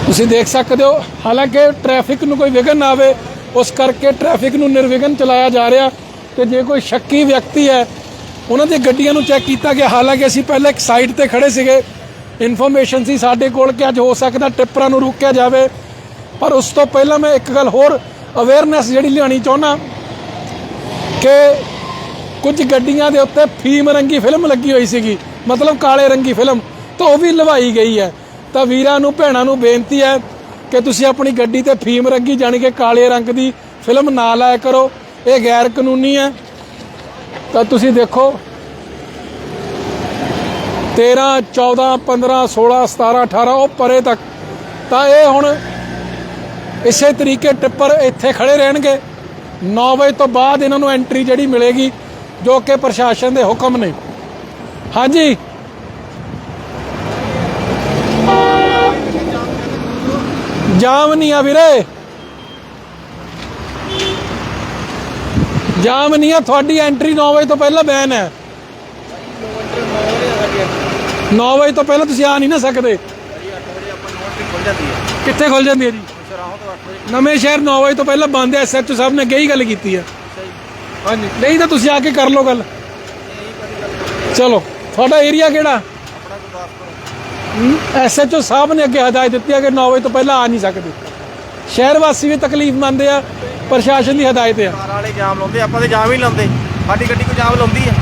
ਤੁਸੀਂ ਦੇਖ ਸਕਦੇ ਹੋ, ਹਾਲਾਂਕਿ ਟ੍ਰੈਫਿਕ ਨੂੰ ਕੋਈ ਵਿਘਨ ਨਾ ਆਵੇ, ਉਸ ਕਰਕੇ ਟ੍ਰੈਫਿਕ ਨੂੰ ਨਿਰਵਿਘਨ ਚਲਾਇਆ ਜਾ ਰਿਹਾ। ਤੇ ਜੇ ਕੋਈ ਸ਼ੱਕੀ ਵਿਅਕਤੀ ਹੈ, ਉਹਨਾਂ ਦੀਆਂ ਗੱਡੀਆਂ ਨੂੰ ਚੈੱਕ ਕੀਤਾ ਗਿਆ। ਹਾਲਾਂਕਿ ਅਸੀਂ ਪਹਿਲਾਂ ਇੱਕ ਸਾਈਡ ਤੇ ਖੜੇ ਸੀਗੇ। ਇਨਫੋਰਮੇਸ਼ਨ ਸੀ ਸਾਡੇ ਕੋਲ ਕਿ ਅੱਜ ਹੋ ਸਕਦਾ ਟਿੱਪਰਾਂ ਨੂੰ ਰੋਕਿਆ ਜਾਵੇ। ਪਰ ਉਸ ਤੋਂ ਪਹਿਲਾਂ ਮੈਂ ਇੱਕ ਗੱਲ ਹੋਰ ਅਵੇਅਰਨੈਸ ਜਿਹੜੀ ਲਿਆਉਣੀ ਚਾਹੁੰਦਾ ਕਿ ਕੁਝ ਗੱਡੀਆਂ ਦੇ ਉੱਤੇ ਫੀਮ ਰੰਗੀ ਫਿਲਮ ਲੱਗੀ ਹੋਈ ਸੀਗੀ, ਮਤਲਬ ਕਾਲੇ ਰੰਗੀ ਫਿਲਮ, ਤਾਂ ਉਹ ਵੀ ਲਵਾਈ ਗਈ ਹੈ। ਤਾਂ ਵੀਰਾਂ ਨੂੰ, ਭੈਣਾਂ ਨੂੰ ਬੇਨਤੀ ਹੈ ਕਿ ਤੁਸੀਂ ਆਪਣੀ ਗੱਡੀ ਤੇ ਫੀਮ ਰੰਗੀ ਜਾਣੀ ਕਿ ਕਾਲੇ ਰੰਗ ਦੀ ਫਿਲਮ ਨਾ ਲਾਇਆ ਕਰੋ। ਇਹ ਗੈਰ ਕਾਨੂੰਨੀ ਹੈ। ਤਾਂ ਤੁਸੀਂ ਦੇਖੋ 13 14 15 16 17 18 ਉਹ ਪਰੇ ਤੱਕ। ਤਾਂ ਇਹ ਹੁਣ ਇਸੇ ਤਰੀਕੇ ਟਿੱਪਰ ਇੱਥੇ ਖੜੇ ਰਹਿਣਗੇ। 9 ਵਜੇ ਤੋਂ ਬਾਅਦ ਇਹਨਾਂ ਨੂੰ ਐਂਟਰੀ ਜਿਹੜੀ ਮਿਲੇਗੀ, ਜੋ ਕਿ ਪ੍ਰਸ਼ਾਸਨ ਦੇ ਹੁਕਮ ਨੇ। ਹਾਂਜੀ। ਜਾਮ ਨਹੀਂ ਆ ਵੀਰੇ। ਜਾਮ ਨਹੀਂ ਆ, ਤੁਹਾਡੀ ਐਂਟਰੀ 9 ਵਜੇ ਤੋਂ ਪਹਿਲਾਂ ਬੈਨ ਹੈ। 9 ਵਜੇ ਤੋਂ ਪਹਿਲਾਂ ਤੁਸੀਂ ਆ ਨਹੀਂ ਨਾ ਸਕਦੇ। ਕਿੱਥੇ ਖੁੱਲ ਜਾਂਦੀ ਹੈ ਜੀ? ਨਵੇਂ ਸ਼ਹਿਰ 9 ਵਜੇ ਤੋਂ ਪਹਿਲਾਂ ਬੰਦ ਹੈ ਐਸਐਚਓ ਸਾਹਿਬ ਨੇ ਗਈ ਗੱਲ ਕੀਤੀ ਹੈ। ਹਾਂਜੀ। ਨਹੀਂ ਤਾਂ ਤੁਸੀਂ ਆ ਕੇ ਕਰ ਲਓ ਗੱਲ। ਚਲੋ ਤੁਹਾਡਾ ਏਰੀਆ ਕਿਹੜਾ? ਐਸਐਚਓ ਸਾਹਿਬ ਨੇ ਅੱਗੇ ਹਦਾਇਤ ਦਿੱਤੀ ਹੈ ਕਿ 9 ਵਜੇ ਤੋਂ ਪਹਿਲਾਂ ਆ ਨਹੀਂ ਸਕਦੇ। ਸ਼ਹਿਰ ਵਾਸੀ ਵੀ ਤਕਲੀਫ ਮੰਨਦੇ ਆ ਪ੍ਰਸ਼ਾਸਨ ਦੀ ਹਦਾਇਤ ਆ। ਕਾਰ ਵਾਲੇ ਜਾਮ ਲਾਉਂਦੇ ਆਪਾਂ ਤੇ ਜਾਮ ਹੀ ਲਾਉਂਦੇ। ਸਾਡੀ ਗੱਡੀ ਕੋ ਜਾਮ ਲਾਉਂਦੀ ਹੈ।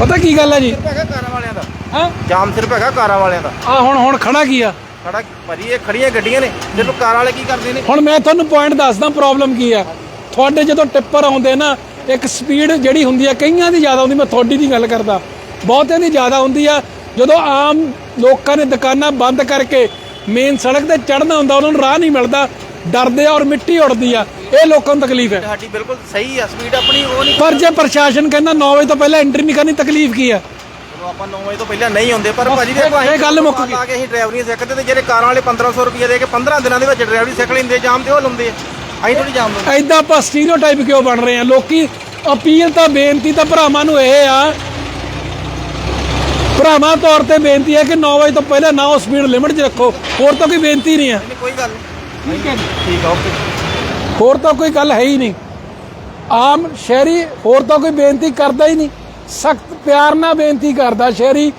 ਪਤਾ ਕੀ ਗੱਲ ਹੈ ਜੀ? ਕਾਰਾਂ ਵਾਲਿਆਂ ਦਾ। ਹਾਂ? ਜਾਮ ਸਿਰਫ ਹੈਗਾ ਕਾਰਾਂ ਵਾਲਿਆਂ ਦਾ। ਆ ਹੁਣ ਹੁਣ ਖੜਾ ਕੀ ਆ? ਖੜਾ ਭਾਜੀ ਇਹ ਖੜੀਆਂ ਗੱਡੀਆਂ ਨੇ। ਸਿਰਫ ਕਾਰ ਵਾਲੇ ਕੀ ਕਰਦੇ ਨੇ? ਹੁਣ ਮੈਂ ਤੁਹਾਨੂੰ ਪੁਆਇੰਟ ਦੱਸਦਾ ਪ੍ਰੋਬਲਮ ਕੀ ਆ। ਤੁਹਾਡੇ ਜਦੋਂ ਟਿੱਪਰ ਆਉਂਦੇ ਨਾ ਇੱਕ ਸਪੀਡ ਜਿਹੜੀ ਹੁੰਦੀ ਆ ਕਈਆਂ ਦੀ ਜ਼ਿਆਦਾ ਹੁੰਦੀ ਮੈਂ ਤੁਹਾਡੀ ਦੀ ਗੱਲ ਕਰਦਾ। ਬਹੁਤਿਆਂ ਦੀ ਜ਼ਿਆਦਾ ਹੁੰਦੀ ਆ। ਜਦੋਂ ਆਮ ਲੋਕਾਂ ਨੇ ਦੁਕਾਨਾਂ ਬੰਦ ਕਰਕੇ ਮੇਨ ਸੜਕ ਤੇ ਚੜ੍ਹਨਾ ਹੁੰਦਾ ਉਹਨਾਂ ਨੂੰ ਰਾਹ ਨਹੀਂ ਮਿਲਦਾ। ਡਰਦੇ ਆ ਔਰ ਮਿੱਟੀ ਉੜਦੀ ਆ। ਇਹ ਲੋਕਾਂ ਨੂੰ ਤਕਲੀਫ ਹੈ। ਸਾਡੀ ਬਿਲਕੁਲ ਸਹੀ ਆ ਸਪੀਡ ਆਪਣੀ ਉਹ ਨਹੀਂ ਪਰ ਜੇ ਪ੍ਰਸ਼ਾਸਨ ਕਹਿੰਦਾ 9 ਵਜੇ ਤੋਂ ਪਹਿਲਾਂ ਐਂਟਰੀ ਨਹੀਂ ਕਰਨੀ ਤਕਲੀਫ ਕੀ ਆ? ਚਲੋ ਆਪਾਂ 9 ਵਜੇ ਤੋਂ ਪਹਿਲਾਂ ਨਹੀਂ ਹੁੰਦੇ ਪਰ ਭਾਜੀ ਇਹ- ਦੇਖੋ ਇਹ ਗੱਲ ਮੁੱਕ ਗਈ। ਲਾ ਕੇ ਅਸੀਂ ਡਰਾਈਵਰੀ ਸਿੱਖਦੇ ਤੇ ਜਿਹੜੇ ਕਾਰਾਂ ਵਾਲੇ 1500 ਰੁਪਏ ਦੇ ਕੇ 15 ਦਿਨਾਂ ਦੇ ਵਿੱਚ ਡਰਾਈਵਰੀ ਸਿੱਖ ਲੈਂਦੇ ਜਾਮ ਤੇ ਉਹ ਲਾਉਂਦੇ ਆ। ਅਸੀਂ ਥੋੜੀ ਜਾਮ ਲਾਉਂਦੇ। ਐਦਾਂ ਆਪਾਂ ਸਟੀਰੀਓਟਾਈਪ ਕਿਉਂ ਬਣ ਰਹੇ ਆ? ਲੋਕੀ ਅਪੀਲ ਤਾਂ ਬੇਨਤੀ ਤਾਂ ਭਰਾਵਾਂ ਨੂੰ ਇਹ ਆ ਭਰਾਵਾਂ ਤੌਰ ਤੇ ਬੇਨਤੀ ਹੈ ਕਿ 9 ਵਜੇ ਤੋਂ ਪਹਿਲਾਂ ਨਾ ਉਹ ਸਪੀਡ ਲਿਮਟ 'ਚ ਰੱਖੋ। ਹੋਰ ਤਾਂ ਕੋਈ ਬੇਨਤੀ ਨਹੀਂ ਆ। ਨਹੀਂ ਕੋਈ ਗੱਲ ਨਹੀਂ। ਠੀਕ ਹੈ ਠੀਕ ਆ ਓਕੇ। ਹੋਰ ਤਾਂ ਕੋਈ ਗੱਲ ਹੈ ਹੀ ਨਹੀਂ। ਆਮ ਸ਼ਹਿਰੀ ਹੋਰ ਤਾਂ ਕੋਈ ਬੇਨਤੀ ਕਰਦਾ ਹੀ ਨਹੀਂ। ਸਖਤ ਪਿਆਰ ਨਾਲ ਬੇਨਤੀ ਕਰਦਾ ਸ਼ਹਿਰੀ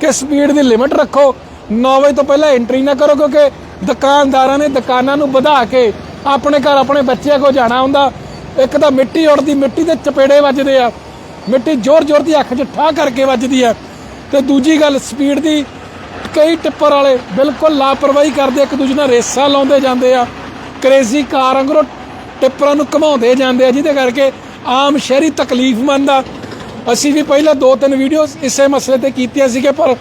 ਕਿ ਸਪੀਡ ਦੀ ਲਿਮਟ ਰੱਖੋ। 9 ਵਜੇ ਤੋਂ ਪਹਿਲਾਂ ਐਂਟਰੀ ਨਾ ਕਰੋ ਕਿਉਂਕਿ ਦੁਕਾਨਦਾਰਾਂ ਨੇ ਦੁਕਾਨਾਂ ਨੂੰ ਵਧਾ ਕੇ ਆਪਣੇ ਘਰ ਆਪਣੇ ਬੱਚਿਆਂ ਕੋ ਜਾਣਾ ਹੁੰਦਾ। ਇੱਕ ਤਾਂ ਮਿੱਟੀ ਉੜਦੀ, ਮਿੱਟੀ ਦੇ ਚਪੇੜੇ ਵੱਜਦੇ ਆ। ਮਿੱਟੀ ਜ਼ੋਰ ਜ਼ੋਰ ਦੀ ਅੱਖ 'ਚ ਠਾ ਕਰਕੇ ਵੱਜਦੀ ਆ। ਤੇ ਦੂਜੀ ਗੱਲ, ਸਪੀਡ ਦੀ ਕਈ ਟਿੱਪਰ ਵਾਲੇ ਬਿਲਕੁਲ ਲਾਪਰਵਾਹੀ ਕਰਦੇ ਇੱਕ ਦੂਜੇ ਨਾਲ ਰੇਸਾਂ ਲਾਉਂਦੇ ਜਾਂਦੇ ਆ। ਕ੍ਰੇਜ਼ੀ ਕਾਰ ਵਾਂਗੂ ਟਿੱਪਰਾਂ ਨੂੰ ਘਮਾਉਂਦੇ ਜਾਂਦੇ ਆ, ਜਿਹਦੇ ਕਰਕੇ ਆਮ ਸ਼ਹਿਰੀ ਤਕਲੀਫ ਮੰਦ ਅਸੀਂ ਵੀ ਪਹਿਲਾਂ ਦੋ ਤਿੰਨ ਵੀਡੀਓਜ਼ ਇਸੇ ਮਸਲੇ ਤੇ ਕੀਤੀਆਂ ਸੀਗੇ ਪਰ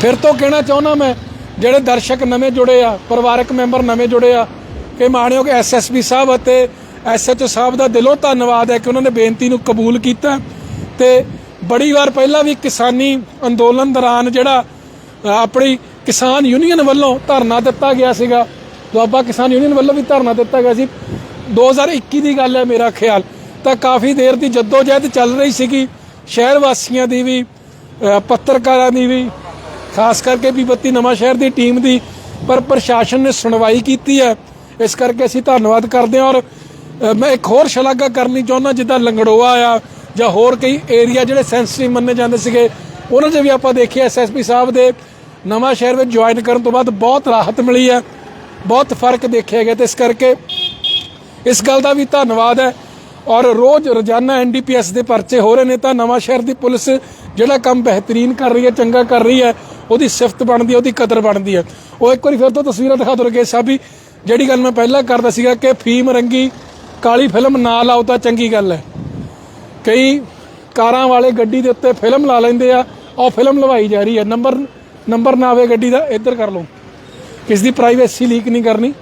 ਫਿਰ ਤੋਂ ਕਹਿਣਾ ਚਾਹੁੰਦਾ ਮੈਂ, ਜਿਹੜੇ ਦਰਸ਼ਕ ਨਵੇਂ ਜੁੜੇ ਆ, ਪਰਿਵਾਰਕ ਮੈਂਬਰ ਨਵੇਂ ਜੁੜੇ ਆ, ਕਿ ਮਾਣਿਓ ਕਿ ਐਸਐਸਪੀ ਸਾਹਿਬ ਅਤੇ ਐਸਐਚਓ ਸਾਹਿਬ ਦਾ ਦਿਲੋਂ ਧੰਨਵਾਦ ਹੈ ਕਿ ਉਹਨਾਂ ਨੇ ਬੇਨਤੀ ਨੂੰ ਕਬੂਲ ਕੀਤਾ ਤੇ ਬੜੀ ਵਾਰ ਪਹਿਲਾਂ ਵੀ ਕਿਸਾਨੀ ਅੰਦੋਲਨ ਦੌਰਾਨ ਜਿਹੜਾ ਆਪਣੀ ਕਿਸਾਨ ਯੂਨੀਅਨ ਵੱਲੋਂ ਧਰਨਾ ਦਿੱਤਾ ਗਿਆ ਸੀਗਾ, ਦੁਆਬਾ ਕਿਸਾਨ ਯੂਨੀਅਨ ਵੱਲੋਂ ਵੀ ਧਰਨਾ ਦਿੱਤਾ ਗਿਆ ਸੀ। 2021 ਦੀ ਗੱਲ ਹੈ ਮੇਰਾ ਖਿਆਲ। ਤਾਂ ਕਾਫੀ ਦੇਰ ਦੀ ਜਦੋਜਹਿਦ ਚੱਲ ਰਹੀ ਸੀਗੀ, ਸ਼ਹਿਰ ਵਾਸੀਆਂ ਦੀ ਵੀ ਪੱਤਰਕਾਰਾਂ ਦੀ ਵੀ, ਖਾਸ ਕਰਕੇ ਬੀਬਤੀ ਨਵਾਂ ਸ਼ਹਿਰ ਦੀ ਟੀਮ ਦੀ, ਪਰ ਪ੍ਰਸ਼ਾਸਨ ਨੇ ਸੁਣਵਾਈ ਕੀਤੀ ਹੈ। ਇਸ ਕਰਕੇ ਅਸੀਂ ਧੰਨਵਾਦ ਕਰਦੇ ਹਾਂ ਔਰ ਮੈਂ ਇੱਕ ਹੋਰ ਸ਼ਲਾਘਾ ਕਰਨੀ ਚਾਹੁੰਦਾ, ਜਿੱਦਾਂ ਲੰਗੜੋਆ ਆ, ਜਾਂ ਹੋਰ ਕਈ ਏਰੀਆ ਜਿਹੜੇ ਸੈਂਸਿਟਿਵ ਮੰਨੇ ਜਾਂਦੇ ਸੀਗੇ, ਉਹਨਾਂ 'ਚ ਵੀ ਆਪਾਂ ਦੇਖਿਆ ਐਸਐਸਪੀ ਸਾਹਿਬ ਦੇ ਨਵਾਂ ਸ਼ਹਿਰ ਵਿੱਚ ਜੁਆਇਨ ਕਰਨ ਤੋਂ ਬਾਅਦ ਬਹੁਤ ਰਾਹਤ ਮਿਲੀ ਹੈ, ਬਹੁਤ ਫ਼ਰਕ ਦੇਖਿਆ ਗਿਆ ਤੇ ਇਸ ਕਰਕੇ ਇਸ ਗੱਲ ਦਾ ਵੀ ਧੰਨਵਾਦ ਹੈ। ਔਰ ਰੋਜ਼ ਰੋਜ਼ਾਨਾ ਐਨਡੀਪੀਐਸ ਦੇ ਪਰਚੇ ਹੋ ਰਹੇ ਨੇ ਤਾਂ ਨਵਾਂ ਸ਼ਹਿਰ ਦੀ ਪੁਲਿਸ ਜਿਹੜਾ ਕੰਮ ਬਿਹਤਰੀਨ ਕਰ ਰਹੀ ਹੈ, ਚੰਗਾ ਕਰ ਰਹੀ ਹੈ, ਉਹਦੀ ਸਿਫਤ ਬਣਦੀ ਹੈ, ਉਹਦੀ ਕਦਰ ਬਣਦੀ ਹੈ। ਉਹ ਇੱਕ ਵਾਰੀ ਫਿਰ ਤੋਂ ਤਸਵੀਰਾਂ ਦਿਖਾ ਦੋ ਰਗੇ ਸਾਹਿਬ ਵੀ ਜਿਹੜੀ ਗੱਲ ਮੈਂ ਪਹਿਲਾਂ ਕਰਦਾ ਸੀਗਾ ਕਿ ਫੀਮ ਰੰਗੀ ਕਾਲੀ ਫਿਲਮ ਨਾ ਲਾਓ ਤਾਂ ਚੰਗੀ ਗੱਲ ਹੈ। ਕਈ ਕਾਰਾਂ ਵਾਲੇ ਗੱਡੀ ਦੇ ਉੱਤੇ ਫਿਲਮ ਲਾ ਲੈਂਦੇ ਆ, ਉਹ ਫਿਲਮ ਲਵਾਈ ਜਾ ਰਹੀ ਹੈ। ਨੰਬਰ ਨੰਬਰ ਨਾ ਆਵੇ ਗੱਡੀ ਦਾ, ਇੱਧਰ ਕਰ ਲਓ। ਕਿਸ ਦੀ ਪ੍ਰਾਈਵੇਸੀ ਲੀਕ ਨਹੀਂ ਕਰਨੀ,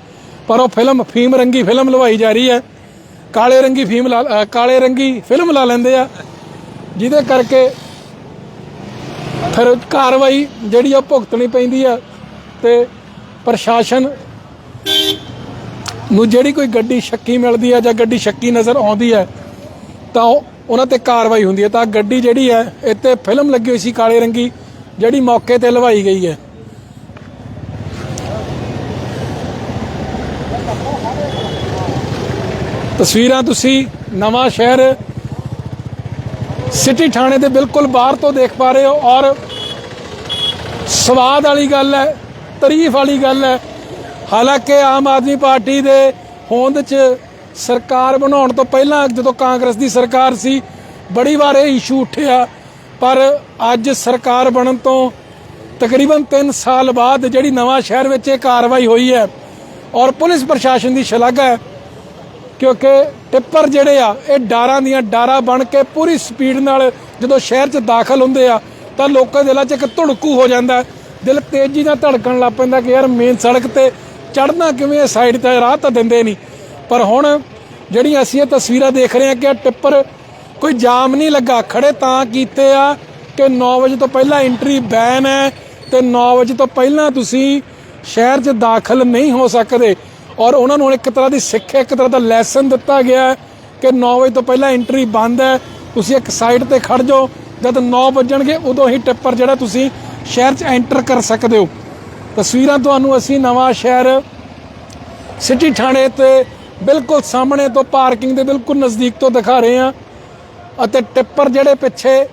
ਪਰ ਉਹ ਫਿਲਮ, ਫੀਮ ਰੰਗੀ ਫਿਲਮ ਲਵਾਈ ਜਾ ਰਹੀ ਹੈ। ਕਾਲੇ ਰੰਗੀ ਫੀਮ ਲਾ ਅ, ਕਾਲੇ ਰੰਗੀ ਫਿਲਮ ਲਾ ਲੈਂਦੇ ਆ। ਜਿਹਦੇ ਕਰਕੇ ਫਿਰ ਕਾਰਵਾਈ ਜਿਹੜੀ ਆ ਭੁਗਤਣੀ ਪੈਂਦੀ ਆ ਤੇ ਪ੍ਰਸ਼ਾਸਨ ਨੂੰ ਜਿਹੜੀ ਕੋਈ ਗੱਡੀ ਸ਼ੱਕੀ ਮਿਲਦੀ ਆ ਜਾਂ ਗੱਡੀ ਸ਼ੱਕੀ ਨਜ਼ਰ ਆਉਂਦੀ ਹੈ ਤਾਂ ਉਹ- ਉਹਨਾਂ ਤੇ ਕਾਰਵਾਈ ਹੁੰਦੀ ਹੈ ਤਾਂ ਗੱਡੀ ਜਿਹੜੀ ਹੈ ਇੱਥੇ ਫਿਲਮ ਲੱਗੀ ਹੋਈ ਸੀ ਕਾਲੇ ਰੰਗੀ ਜਿਹੜੀ ਮੌਕੇ ਤੇ ਲਵਾਈ ਗਈ ਹੈ ਤਸਵੀਰਾਂ ਤੁਸੀਂ ਨਵਾਂ ਸ਼ਹਿਰ ਸਿਟੀ ਥਾਣੇ ਦੇ ਬਿਲਕੁਲ ਬਾਹਰ ਤੋਂ ਦੇਖ ਪਾ ਰਹੇ ਹੋ ਔਰ ਸਵਾਦ ਵਾਲੀ ਗੱਲ ਹੈ, ਤਾਰੀਫ ਵਾਲੀ ਗੱਲ ਹੈ। ਹਾਲਾਂਕਿ ਆਮ ਆਦਮੀ ਪਾਰਟੀ ਦੇ ਹੋਂਦ 'ਚ ਸਰਕਾਰ ਬਣਾਉਣ ਤੋਂ ਪਹਿਲਾਂ ਜਦੋਂ ਕਾਂਗਰਸ ਦੀ ਸਰਕਾਰ ਸੀ, ਬੜੀ ਵਾਰ ਇਹ ਇਸ਼ੂ ਉੱਠਿਆ। ਪਰ ਅੱਜ ਸਰਕਾਰ ਬਣਨ ਤੋਂ ਤਕਰੀਬਨ 3 ਸਾਲ ਬਾਅਦ ਜਿਹੜੀ ਨਵਾਂ ਸ਼ਹਿਰ ਵਿੱਚ ਇਹ ਕਾਰਵਾਈ ਹੋਈ ਹੈ ਔਰ ਪੁਲਿਸ ਪ੍ਰਸ਼ਾਸਨ ਦੀ ਸ਼ਲਾਘਾ ਹੈ ਕਿਉਂਕਿ ਟਿੱਪਰ ਜਿਹੜੇ ਆ, ਇਹ ਡਾਰਾਂ ਦੀਆਂ ਡਾਰਾਂ ਬਣ ਕੇ ਪੂਰੀ ਸਪੀਡ ਨਾਲ ਜਦੋਂ ਸ਼ਹਿਰ 'ਚ ਦਾਖਲ ਹੁੰਦੇ ਆ, ਤਾਂ ਲੋਕਾਂ ਦੇ ਦਿਲਾਂ 'ਚ ਇੱਕ ਧੜਕੂ ਹੋ ਜਾਂਦਾ ਦਿਲ ਤੇਜ਼ੀ ਨਾਲ ਧੜਕਣ ਲੱਗ ਪੈਂਦਾ ਕਿ ਯਾਰ ਮੇਨ ਸੜਕ ਤੇ ਚੜਨਾ ਕਿਵੇਂ ਸਾਈਡ ਤੇ ਰਾਹ ਤਾਂ ਦਿੰਦੇ ਨਹੀਂ। ਪਰ ਹੁਣ ਜਿਹੜੀਆਂ ਅਸੀਂ ਇਹ ਤਸਵੀਰਾਂ ਦੇਖ ਰਹੇ ਹਾਂ ਕਿ ਇਹ ਟਿੱਪਰ ਕੋਈ ਜਾਮ ਨਹੀਂ ਲੱਗਾ ਖੜੇ ਤਾਂ ਕੀਤੇ ਆ ਕਿ 9 ਵਜੇ ਤੋਂ ਪਹਿਲਾਂ ਐਂਟਰੀ ਬੈਨ ਹੈ ਤੇ 9 ਵਜੇ ਤੋਂ ਪਹਿਲਾਂ ਤੁਸੀਂ ਸ਼ਹਿਰ 'ਚ ਦਾਖਲ ਨਹੀਂ ਹੋ ਸਕਦੇ। ਔਰ ਉਹਨਾਂ ਨੂੰ ਇੱਕ ਤਰ੍ਹਾਂ ਦੀ ਸਿੱਖਿਆ ਇੱਕ ਤਰ੍ਹਾਂ ਦਾ ਲੈਸਨ ਦਿੱਤਾ ਗਿਆ ਕਿ 9 ਵਜੇ ਤੋਂ ਪਹਿਲਾਂ ਐਂਟਰੀ ਬੰਦ ਹੈ। ਤੁਸੀਂ ਇੱਕ ਸਾਈਡ ਤੇ ਖੜ ਜਾਓ। ਜਦ 9 ਵੱਜਣਗੇ, ਉਦੋਂ ਹੀ ਟਿੱਪਰ ਜਿਹੜਾ ਤੁਸੀਂ ਸ਼ਹਿਰ 'ਚ ਐਂਟਰ ਕਰ ਸਕਦੇ ਹੋ। ਤਸਵੀਰਾਂ ਤੁਹਾਨੂੰ ਅਸੀਂ ਨਵਾਂ ਸ਼ਹਿਰ ਸਿਟੀ ਥਾਣੇ ਤੇ ਬਿਲਕੁਲ ਸਾਹਮਣੇ ਤੋਂ ਪਾਰਕਿੰਗ ਦੇ ਬਿਲਕੁਲ ਨਜ਼ਦੀਕ ਤੋਂ ਦਿਖਾ ਰਹੇ ਹਾਂ ਅਤੇ ਟਿੱਪਰ ਜਿਹੜੇ ਪਿੱਛੇ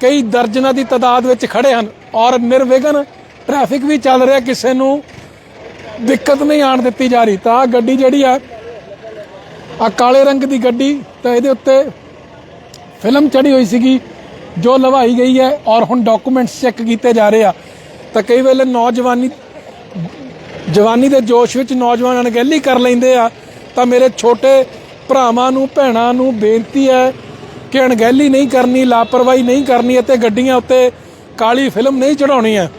ਕਈ ਦਰਜਨਾਂ ਦੀ ਤਾਦਾਦ ਵਿੱਚ ਖੜੇ ਹਨ। ਔਰ ਨਿਰਵਿਘਨ ਟ੍ਰੈਫਿਕ ਵੀ ਚੱਲ ਰਿਹਾ ਕਿਸੇ ਨੂੰ। ਦਿੱਕਤ ਨਹੀਂ ਆਣ ਦਿੱਤੀ ਜਾ ਰਹੀ। ਤਾਂ ਆਹ ਗੱਡੀ ਜਿਹੜੀ ਆ ਆ ਕਾਲੇ ਰੰਗ ਦੀ ਗੱਡੀ, ਤਾਂ ਇਹਦੇ ਉੱਤੇ ਫਿਲਮ ਚੜੀ ਹੋਈ ਸੀਗੀ, ਜੋ ਲਵਾਈ ਗਈ ਹੈ ਔਰ ਹੁਣ ਡਾਕੂਮੈਂਟਸ ਚੈੱਕ ਕੀਤੇ ਜਾ ਰਹੇ ਆ। ਤਾਂ ਕਈ ਵੇਲੇ ਨੌਜਵਾਨੀ, ਜਵਾਨੀ ਦੇ ਜੋਸ਼ ਵਿੱਚ ਨੌਜਵਾਨ ਅਣਗਹਿਲੀ ਕਰ ਲੈਂਦੇ ਆ। ਤਾਂ ਮੇਰੇ ਛੋਟੇ ਭਰਾਵਾਂ ਨੂੰ, ਭੈਣਾਂ ਨੂੰ ਬੇਨਤੀ ਹੈ ਕਿ ਅਣਗਹਿਲੀ ਨਹੀਂ ਕਰਨੀ, ਲਾਪਰਵਾਹੀ ਨਹੀਂ ਕਰਨੀ ਅਤੇ ਗੱਡੀਆਂ ਉੱਤੇ ਕਾਲੀ ਫਿਲਮ ਨਹੀਂ ਚੜਾਉਣੀ ਹੈ।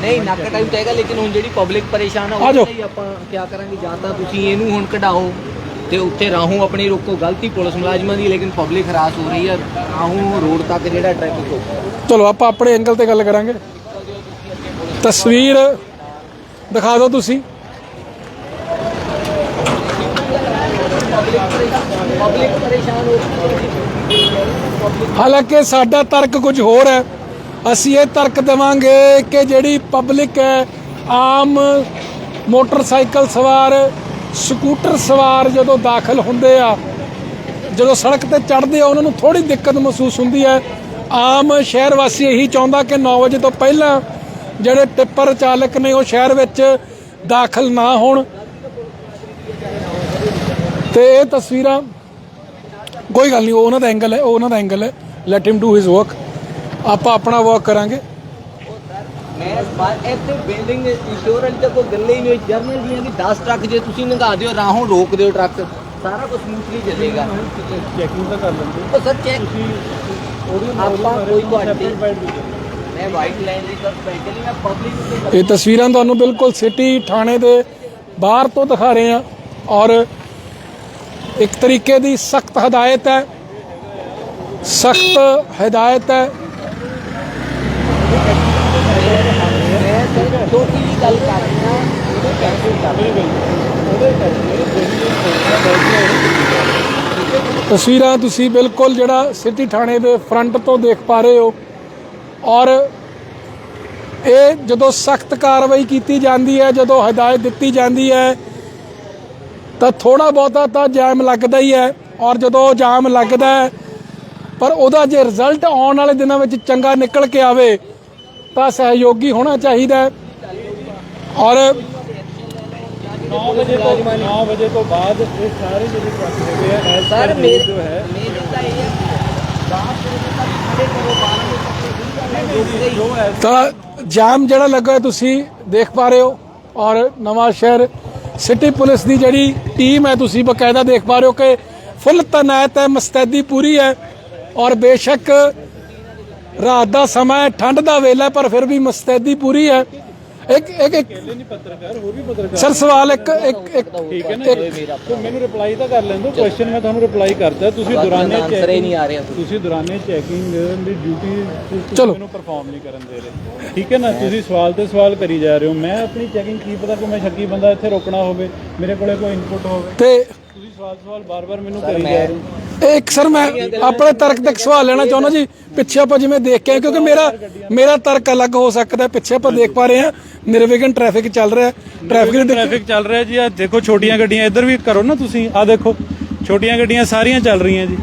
ਨਹੀਂ ਨੱਕ ਟਾਈਮ ਚਾਹੀਦਾ ਲੇਕਿਨ ਹੁਣ ਜਿਹੜੀ ਪਬਲਿਕ ਪਰੇਸ਼ਾਨ ਆ ਆ ਜਾਓ। ਉਹਦੇ ਲਈ ਆਪਾਂ ਕੀ ਕਰਾਂਗੇ? ਜਾਂ ਤਾਂ ਤੁਸੀਂ ਇਹਨੂੰ ਹੁਣ ਕਢਾਓ ਤੇ ਉੱਥੇ ਰਾਹੋਂ ਆਪਣੀ ਰੋਕੋ। ਗਲਤੀ ਪੁਲਿਸ ਮੁਲਾਜ਼ਮਾਂ ਦੀ ਲੇਕਿਨ ਪਬਲਿਕ ਹਰਾਸ ਹੋ ਰਹੀ ਹੈ ਰਾਹੋਂ ਰੋਡ ਤੱਕ ਜਿਹੜਾ ਟ੍ਰੈਫਿਕ ਹੋ ਚਲੋ ਆਪਾਂ ਆਪਣੇ ਐਂਗਲ ਤੇ ਗੱਲ ਕਰਾਂਗੇ। ਤਸਵੀਰ ਦਿਖਾ ਦਿਓ ਤੁਸੀਂ। ਪਬਲਿਕ ਪਰੇਸ਼ਾਨ ਹਾਲਾਂਕਿ ਸਾਡਾ ਤਰਕ ਕੁਝ ਹੋਰ ਹੈ। ਅਸੀਂ ਇਹ ਤਰਕ ਦੇਵਾਂਗੇ ਕਿ ਜਿਹੜੀ ਪਬਲਿਕ ਹੈ, ਆਮ ਮੋਟਰਸਾਈਕਲ ਸਵਾਰ, ਸਕੂਟਰ ਸਵਾਰ ਜਦੋਂ ਦਾਖਲ ਹੁੰਦੇ ਆ, ਜਦੋਂ ਸੜਕ ਤੇ ਚੜ੍ਹਦੇ ਆ, ਉਹਨਾਂ ਨੂੰ ਥੋੜੀ ਦਿੱਕਤ ਮਹਿਸੂਸ ਹੁੰਦੀ ਹੈ। ਆਮ ਸ਼ਹਿਰ ਵਾਸੀ ਇਹੀ ਚਾਹੁੰਦਾ ਕਿ 9 ਵਜੇ ਤੋਂ ਪਹਿਲਾਂ ਜਿਹੜੇ ਟਿੱਪਰ ਚਾਲਕ ਨੇ ਉਹ ਸ਼ਹਿਰ ਵਿੱਚ ਦਾਖਲ ਨਾ ਹੋਣ। ਤੇ ਇਹ ਤਸਵੀਰਾਂ, ਕੋਈ ਗੱਲ ਨਹੀਂ, ਉਹ ਉਹਨਾਂ ਦਾ ਐਂਗਲ ਹੈ, ਉਹ ਉਹਨਾਂ ਦਾ ਐਂਗਲ ਹੈ। Let him do his work ਆਪਾਂ ਆਪਣਾ ਵਰਕ ਕਰਾਂਗੇ। ਮੈਂ ਬਾਹਰ ਇੱਥੇ ਬਿਲਡਿੰਗ ਇੰਸ਼ੋਰੈਂਸ ਤੇ ਕੋਈ ਗੱਲੇ ਹੀ ਨਹੀਂ ਹੋਈ ਜਰਨਲ ਦੀਆਂ ਵੀ 10 ਟਰੱਕ ਜੇ ਤੁਸੀਂ ਲੰਘਾ ਦਿਓ ਰਾਹੋਂ ਰੋਕ ਦਿਓ ਟਰੱਕ। ਸਾਰਾ ਕੁਝ ਸਮੂਥਲੀ ਚੱਲੇਗਾ। ਚੈਕਿੰਗ ਤਾਂ ਕਰ ਲੈਂਦੇ। ਉਹ ਸਰ ਚੈੱਕ ਉਹਦੀ ਆਪਾਂ ਕੋਈ ਤੁਹਾਡੀ ਸਰਟੀਫਾਈਡ ਵੀ ਮੈਂ ਵਾਈਟ ਲਾਈਨ ਦੀ ਤਾਂ ਸਪੈਸ਼ਲੀ ਮੈਂ ਪਬਲਿਕ ਇਹ ਤਸਵੀਰਾਂ ਤੁਹਾਨੂੰ ਬਿਲਕੁਲ ਸਿਟੀ ਥਾਣੇ ਦੇ ਬਾਹਰ ਤੋਂ ਦਿਖਾ ਰਹੇ ਹਾਂ। ਔਰ ਇੱਕ ਤਰੀਕੇ ਦੀ ਸਖਤ ਹਦਾਇਤ ਹੈ। ਸਖਤ ਹਦਾਇਤ ਹੈ ਮੈਂ ਸਰ ਛੋਟੀ ਜਿਹੀ ਗੱਲ ਕਰ ਰਿਹਾ ਉਹਦੇ ਪੈਸੇ ਕਰ ਰਿਹਾ ਤਸਵੀਰਾਂ ਤੁਸੀਂ ਬਿਲਕੁਲ ਜਿਹੜਾ ਸਿਟੀ ਥਾਣੇ ਦੇ ਫਰੰਟ ਤੋਂ ਦੇਖ ਪਾ ਰਹੇ ਹੋ। ਔਰ ਇਹ ਜਦੋਂ ਸਖਤ ਕਾਰਵਾਈ ਕੀਤੀ ਜਾਂਦੀ ਹੈ, ਜਦੋਂ ਹਦਾਇਤ ਦਿੱਤੀ ਜਾਂਦੀ ਹੈ, ਤਾਂ ਥੋੜਾ ਬਹੁਤਾ ਤਾਂ ਜਾਮ ਲੱਗਦਾ ਹੀ ਹੈ। ਔਰ ਜਦੋਂ ਜਾਮ ਲੱਗਦਾ ਹੈ, ਪਰ ਉਹਦਾ ਜੇ ਰਿਜ਼ਲਟ ਆਉਣ ਵਾਲੇ ਦਿਨਾਂ ਵਿੱਚ ਚੰਗਾ ਨਿਕਲ ਕੇ ਆਵੇ, ਤਾਂ ਸਹਿਯੋਗੀ ਹੋਣਾ ਚਾਹੀਦਾ ਔਰ 9 ਵਜੇ ਤੋਂ 9 ਵਜੇ ਤੋਂ ਬਾਅਦ ਇਹ ਸਾਰੇ ਜਿਹੜੇ ਟਰੱਕ ਹੈਗੇ ਆ ਐਸ ਸਰ ਮੇਰੇ ਜੋ ਹੈ ਮੇਰੇ ਤਾਂ ਇਹ ਹੈ ਤੋਂ ਜਾਮ ਜਿਹੜਾ ਲੱਗਾ ਹੈ ਤੁਸੀਂ ਦੇਖ ਪਾ ਰਹੇ ਹੋ ਔਰ ਨਵਾਂ ਸ਼ਹਿਰ ਸਿਟੀ ਪੁਲਿਸ ਦੀ ਜਿਹੜੀ ਟੀਮ ਹੈ ਤੁਸੀਂ ਬਕਾਇਦਾ ਦੇਖ ਪਾ ਰਹੇ ਹੋ ਕਿ ਫੁੱਲ ਤਨਾਇਤ ਹੈ ਮਸਤੈਦੀ ਪੂਰੀ ਹੈ ਔਰ ਬੇਸ਼ੱਕ ਰਾਤ ਦਾ ਸਮਾਂ ਹੈ ਠੰਡ ਦਾ ਵੇਲਾ ਪਰ ਫਿਰ ਵੀ ਮਸਤੈਦੀ ਪੂਰੀ ਹੈ। ਇੱਕ ਇੱਕ ਇੱਕ ਨਹੀਂ ਪੱਤਰਕਾਰ ਹੋਰ ਵੀ ਪੱਤਰਕਾਰ। ਸਰ ਸਵਾਲ ਇੱਕ ਇੱਕ ਇੱਕ ਠੀਕ ਹੈ ਨਾ ਤੇ ਮੈਨੂੰ ਰਿਪਲਾਈ ਤਾਂ ਕਰ ਲੈਂਦੋ ਕੁਐਸਚਨ ਮੈਂ ਤੁਹਾਨੂੰ ਰਿਪਲਾਈ ਕਰਤਾ ਤੁਸੀਂ ਦੁਰਾਨੇ ਆਨਸਰ ਹੀ ਨਹੀਂ ਆ ਰਿਹਾ। ਤੁਸੀਂ ਦੁਰਾਨੇ ਚੈਕਿੰਗ ਦੀ ਡਿਊਟੀ ਚਲੋ। ਮੈਨੂੰ ਪਰਫਾਰਮ ਨਹੀਂ ਕਰਨ ਦੇ ਰਹੇ। ਠੀਕ ਹੈ ਨਾ ਤੁਸੀਂ ਸਵਾਲ ਤੇ ਸਵਾਲ ਕਰੀ ਜਾ ਰਹੇ ਹੋ। ਮੈਂ ਆਪਣੀ ਚੈਕਿੰਗ ਕੀ ਪਤਾ ਕੋਈ ਮੈਂ ਸ਼ੱਕੀ ਬੰਦਾ ਇੱਥੇ ਰੋਕਣਾ ਹੋਵੇ ਮੇਰੇ ਕੋਲੇ ਕੋਈ ਇਨਪੁਟ ਹੋਵੇ। ਤੇ ਸਵਾਲ ਸਵਾਲ ਬਾਰ-ਬਾਰ ਮੈਨੂੰ ਸਰ ਕਰੀ ਜਾ ਮੈਂ ਰਹੇ ਹੋ। ਇਹ ਇੱਕ ਸਰ ਮੈਂ ਆਪਣੇ ਤਰਕ ਤੱਕ ਸਵਾਲ ਲੈਣਾ ਚਾਹੁੰਦਾ ਜੀ। ਪਿੱਛੇ ਆਪਾਂ ਜਿਵੇਂ ਦੇਖ ਕੇ ਆਏ, ਕਿਉਂਕਿ ਮੇਰਾ ਮੇਰਾ ਤਰਕ ਅਲੱਗ ਹੋ ਸਕਦਾ ਹੈ। ਪਿੱਛੇ ਆਪਾਂ ਦੇਖ ਪਾ ਰਹੇ ਹਾਂ ਨਿਰਵਿਘਨ ਟ੍ਰੈਫਿਕ ਚੱਲ ਰਿਹਾ ਟ੍ਰੈਫਿਕ ਦੇ ਟ੍ਰੈਫਿਕ ਚੱਲ ਰਿਹਾ ਜੀ। ਆ ਦੇਖੋ ਛੋਟੀਆਂ ਗੱਡੀਆਂ ਇੱਧਰ ਵੀ ਕਰੋ ਨਾ ਤੁਸੀਂ। ਆ ਦੇਖੋ ਛੋਟੀਆਂ ਗੱਡੀਆਂ ਸਾਰੀਆਂ ਚੱਲ ਰਹੀਆਂ ਜੀ।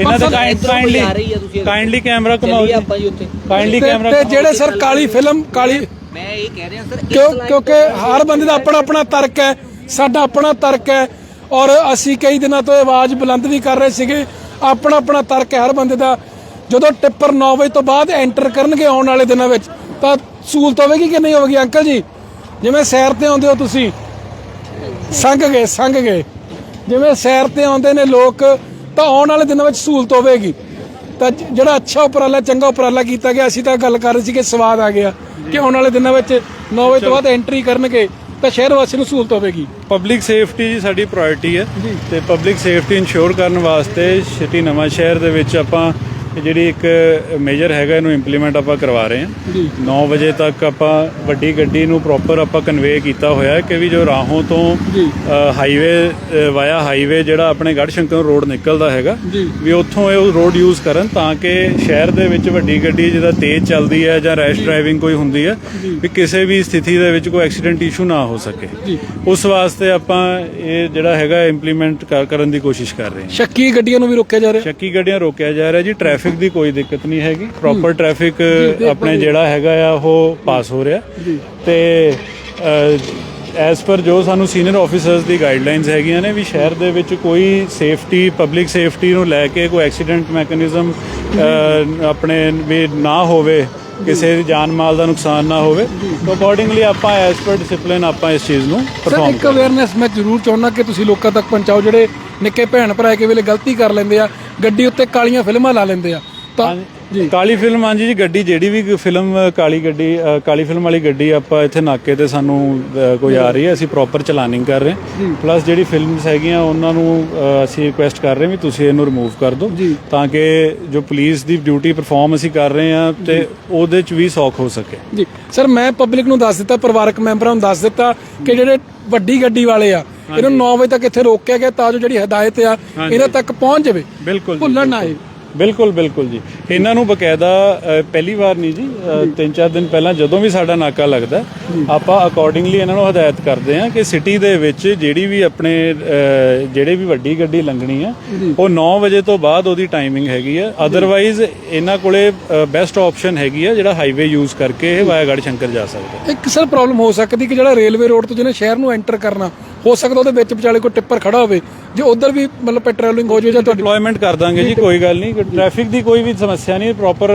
ਇਹਨਾਂ ਦਾ ਇੱਧਰੋਂ ਕਾਈਂਡਲੀ ਆ ਰਹੀ ਹੈ, ਤੁਸੀਂ ਇਹ ਕਾਈਂਡਲੀ ਕੈਮਰਾ ਘੁਮਾਓ ਚੱਲੀਏ ਜੀ। ਆਪਾਂ ਜੀ ਉੱਥੇ। ਕਾਈਂਡਲੀ ਤੇ- ਕੈਮਰਾ ਤੇ ਜਿਹੜੇ ਸਰ ਕਾਲੀ ਫਿਲਮ ਕਾਲੀ ਮੈਂ ਇਹ ਕਹਿ ਰਿਹਾ ਸਰ ਕਿਉਂ ਕਿਉਂਕਿ ਹਰ ਬੰਦੇ ਦਾ ਆਪਣਾ ਆਪਣਾ ਤਰਕ ਹੈ। ਸਾਡਾ ਆਪਣਾ ਤਰਕ ਹੈ। ਔਰ ਅਸੀਂ ਕਈ ਦਿਨਾਂ ਤੋਂ ਆਵਾਜ਼ ਬੁਲੰਦ ਵੀ ਕਰ ਰਹੇ ਸੀਗੇ। ਆਪਣਾ ਆਪਣਾ ਤਰਕ ਹੈ ਹਰ ਬੰਦੇ ਦਾ। ਜਦੋਂ ਟਿੱਪਰ 9 ਵਜੇ ਤੋਂ ਬਾਅਦ ਐਂਟਰ ਕਰਨਗੇ ਆਉਣ ਵਾਲੇ ਦਿਨਾਂ ਵਿੱਚ ਤਾਂ ਸਹੂਲਤ ਹੋਵੇਗੀ ਕਿ ਨਹੀਂ ਹੋਵੇਗੀ? ਅੰਕਲ ਜੀ ਜਿਵੇਂ ਸੈਰ ਤੇ ਆਉਂਦੇ ਹੋ ਤੁਸੀਂ ਸੰਗ ਗਏ ਸੰਗ ਗਏ। ਜਿਵੇਂ ਸੈਰ ਤੇ ਆਉਂਦੇ ਨੇ ਲੋਕ ਤਾਂ ਆਉਣ ਵਾਲੇ ਦਿਨਾਂ ਵਿੱਚ ਸਹੂਲਤ ਹੋਵੇਗੀ। ਤਾਂ ਜਿਹੜਾ ਅੱਛਾ ਉਪਰਾਲਾ ਚੰਗਾ ਉਪਰਾਲਾ ਕੀਤਾ ਗਿਆ ਅਸੀਂ ਤਾਂ ਗੱਲ ਕਰ ਰਹੇ ਸੀ ਕਿ ਸਵਾਦ ਆ ਗਿਆ ਕਿ ਆਉਣ ਵਾਲੇ ਦਿਨਾਂ ਵਿੱਚ 9 ਵਜੇ ਤੋਂ ਬਾਅਦ ਐਂਟਰੀ ਕਰਨਗੇ। ਤਾਂ ਸ਼ਹਿਰ ਵਾਸੀ ਨੂੰ ਸਹੂਲਤ ਹੋਵੇਗੀ। ਪਬਲਿਕ ਸੇਫਟੀ ਜੀ ਸਾਡੀ ਪ੍ਰਾਇੋਰਟੀ ਹੈ ਤੇ ਪਬਲਿਕ ਸੇਫਟੀ ਇਨਸ਼ੋਰ ਕਰਨ ਵਾਸਤੇ ਸਿਟੀ ਨਵਾਂ ਸ਼ਹਿਰ ਦੇ ਵਿੱਚ ਆਪਾਂ ਇਹ ਜਿਹੜੀ ਇੱਕ ਮੇਜਰ ਹੈਗਾ ਇਹਨੂੰ ਇੰਪਲੀਮੈਂਟ ਆਪਾਂ ਕਰਵਾ ਰਹੇ ਹਾਂ। 9 ਵਜੇ ਤੱਕ ਆਪਾਂ ਵੱਡੀ ਗੱਡੀ ਨੂੰ ਪ੍ਰੋਪਰ ਆਪਾਂ ਕਨਵੇ ਕੀਤਾ ਹੋਇਆ ਹੈ ਕਿ ਵੀ ਜੋ ਰਾਹੋਂ ਤੋਂ ਹਾਈਵੇ ਵਾਇਆ ਹਾਈਵੇ ਜਿਹੜਾ ਆਪਣੇ ਗੜਸ਼ੰਕਰ ਰੋਡ ਨਿਕਲਦਾ ਹੈਗਾ ਵੀ ਉੱਥੋਂ ਇਹ ਰੋਡ ਯੂਜ਼ ਕਰਨ ਤਾਂ ਕਿ ਸ਼ਹਿਰ ਦੇ ਵਿੱਚ ਵੱਡੀ ਗੱਡੀ ਜਿਹਦਾ ਤੇਜ਼ ਚੱਲਦੀ ਹੈ ਜਾਂ ਰੈਸ਼ ਡਰਾਈਵਿੰਗ ਕੋਈ ਹੁੰਦੀ ਹੈ ਵੀ ਕਿਸੇ ਵੀ ਸਥਿਤੀ ਦੇ ਵਿੱਚ ਕੋਈ ਐਕਸੀਡੈਂਟ ਇਸ਼ੂ ਨਾ ਹੋ ਸਕੇ। ਉਸ ਵਾਸਤੇ ਆਪਾਂ ਇਹ ਜਿਹੜਾ ਹੈਗਾ ਇੰਪਲੀਮੈਂਟ ਕਰਨ ਦੀ ਕੋਸ਼ਿਸ਼ ਕਰ ਰਹੇ ਹਾਂ। ਸ਼ੱਕੀ ਗੱਡੀਆਂ ਨੂੰ ਵੀ ਰੋਕਿਆ ਜਾ ਰਿਹਾ। ਸ਼ੱਕੀ ਗੱਡੀਆਂ ਰੋਕਿਆ ਜਾ ਰਿਹਾ ਜੀ ਟ੍ਰੈਫਿਕ ਦੀ ਕੋਈ ਦਿੱਕਤ ਨਹੀਂ ਹੈਗੀ। ਪ੍ਰੋਪਰ ਟ੍ਰੈਫਿਕ ਆਪਣੇ ਜਿਹੜਾ ਹੈਗਾ ਆ ਉਹ ਪਾਸ ਹੋ ਰਿਹਾ। ਤੇ ਐਸ ਪਰ ਜੋ ਸਾਨੂੰ ਸੀਨੀਅਰ ਆਫੀਸਰਸ ਦੀ ਗਾਈਡਲਾਈਨਸ ਹੈਗੀਆਂ ਨੇ ਵੀ ਸ਼ਹਿਰ ਦੇ ਵਿੱਚ ਕੋਈ ਸੇਫਟੀ ਪਬਲਿਕ ਸੇਫਟੀ ਨੂੰ ਲੈ ਕੇ ਕੋਈ ਐਕਸੀਡੈਂਟ ਮੈਕੈਨਿਜ਼ਮ ਆਪਣੇ ਵੀ ਨਾ ਹੋਵੇ ਕਿਸੇ ਦੀ ਜਾਨ ਮਾਲ ਦਾ ਨੁਕਸਾਨ ਨਾ ਹੋਵੇ। ਤਾਂ ਅਕੋਰਡਿੰਗਲੀ ਆਪਾਂ ਐਸ ਪਰ ਡਿਸਪਲਿਨ ਆਪਾਂ ਇਸ ਚੀਜ਼ ਨੂੰ ਸਰ ਪਰਫਾਰਮ ਇੱਕ ਅਵੇਅਰਨੈਸ ਮੈਂ ਜ਼ਰੂਰ ਚਾਹੁੰਦਾ ਕਿ ਤੁਸੀਂ ਲੋਕਾਂ ਤੱਕ ਪਹੁੰਚਾਓ ਜਿਹੜੇ ਨਿੱਕੇ ਭੈਣ ਭਰਾ ਕੇ ਵੇਲੇ ਗਲਤੀ ਕਰ ਲੈਂਦੇ ਆ ਗੱਡੀ ਉੱਤੇ ਕਾਲੀਆਂ ਫਿਲਮਾਂ ਲਾ ਲੈਂਦੇ ਆ। ਤਾਂ ਜੀ। ਕਾਲੀ ਫਿਲਮ ਹਾਂਜੀ ਜੀ ਗੱਡੀ ਜਿਹੜੀ ਵੀ ਫਿਲਮ ਕਾਲੀ ਗੱਡੀ ਅ, ਕਾਲੀ ਫਿਲਮ ਵਾਲੀ ਗੱਡੀ ਆਪਾਂ ਇੱਥੇ ਨਾਕੇ ਤੇ ਸਾਨੂੰ ਅ, ਕੋਈ ਆ ਰਹੀ ਹੈ ਅਸੀਂ ਪ੍ਰੋਪਰ ਚਲਾਨਿੰਗ ਕਰ ਰਹੇ ਹਾਂ। ਪਲੱਸ ਜਿਹੜੀ ਫਿਲਮਸ ਹੈਗੀਆਂ ਉਹਨਾਂ ਨੂੰ ਅ, ਅਸੀਂ ਰਿਕੁਐਸਟ ਕਰ ਰਹੇ ਵੀ ਤੁਸੀਂ ਇਹਨੂੰ ਰਿਮੂਵ ਕਰ ਦਿਓ ਤਾਂ ਕਿ ਜੋ ਪੁਲਿਸ ਦੀ ਡਿਊਟੀ ਪਰਫਾਰਮ ਅਸੀਂ ਕਰ ਰਹੇ ਹਾਂ ਤੇ ਉਹਦੇ ਚ ਵੀ ਸੌਖ ਹੋ ਸਕੇ। ਜੀ। ਸਰ ਮੈਂ ਪਬਲਿਕ ਨੂੰ ਦੱਸ ਦਿੱਤਾ ਪਰਿਵਾਰਕ ਮੈਂਬਰਾਂ ਨੂੰ ਦੱਸ ਦਿੱਤਾ ਕਿ ਜਿਹੜੇ ਵੱਡੀ ਗੱਡੀ ਵਾਲੇ ਆ ਇਹਨੂੰ 9 ਵਜੇ ਤੱਕ ਇੱਥੇ ਰੋਕਿਆ ਗਿਆ ਤਾਂ ਜੋ ਜਿਹੜੀ ਹਦਾਇਤ ਆ ਇਹਨਾਂ ਤੱਕ ਪਹੁੰਚ ਜਾਵੇ। ਬਿਲਕੁਲ ਜੀ, ਭੁੱਲਣ ਨਾ ਆਏ। ਬਿਲਕੁਲ ਬਿਲਕੁਲ ਜੀ। ਇਹਨਾਂ ਨੂੰ ਬਕਾਇਦਾ ਅ, ਪਹਿਲੀ ਵਾਰ ਨਹੀਂ ਜੀ ਅ, ਤਿੰਨ ਚਾਰ ਦਿਨ ਪਹਿਲਾਂ ਜਦੋਂ ਵੀ ਸਾਡਾ ਨਾਕਾ ਲੱਗਦਾ ਆਪਾਂ ਅਕੋਰਡਿੰਗਲੀ ਇਹਨਾਂ ਨੂੰ ਹਦਾਇਤ ਕਰਦੇ ਹਾਂ ਕਿ ਸਿਟੀ ਦੇ ਵਿੱਚ ਜਿਹੜੀ ਵੀ ਆਪਣੇ ਅ, ਜਿਹੜੇ ਵੀ ਵੱਡੀ ਗੱਡੀ ਲੰਘਣੀ ਆ ਉਹ 9 ਵਜੇ ਤੋਂ ਬਾਅਦ ਉਹਦੀ ਟਾਈਮਿੰਗ ਹੈਗੀ ਆ। ਅਦਰਵਾਈਜ਼ ਇਹਨਾਂ ਕੋਲੇ ਬੈਸਟ ਆਪਸ਼ਨ ਹੈਗੀ ਆ ਜਿਹੜਾ ਹਾਈਵੇ ਯੂਜ਼ ਕਰਕੇ ਇਹ ਵਾਇਆ ਗੜ ਸ਼ੰਕਰ ਜਾ ਸਕਦਾ। ਇੱਕ ਸਰ ਪ੍ਰੋਬਲਮ ਹੋ ਸਕਦੀ ਕਿ ਜਿਹੜਾ ਰੇਲਵੇ ਰੋਡ ਤੋਂ ਜਿਹਨੇ ਸ਼ਹਿਰ ਨੂੰ ਐਂਟਰ ਕਰਨਾ ਹੋ ਸਕਦਾ ਉਹਦੇ ਵਿੱਚ ਵਿਚਾਲੇ ਕੋਈ ਟਿੱਪਰ ਖੜਾ ਹੋਵੇ। ਜੇ ਉਧਰ ਵੀ ਮਤਲਬ ਪੈਟਰੋਲਿੰਗ ਹੋ ਜਾਵੇ ਜਾਂ ਤੁਹਾਡੀ ਡਿਪਲੋਇਮੈਂਟ ਕਰ ਦਾਂਗੇ ਜੀ ਕੋਈ ਗੱਲ ਨਹੀਂ ਟ੍ਰੈਫਿਕ ਦੀ ਕੋਈ ਵੀ ਸਮੱਸਿਆ ਨਹੀਂ ਪ੍ਰੋਪਰ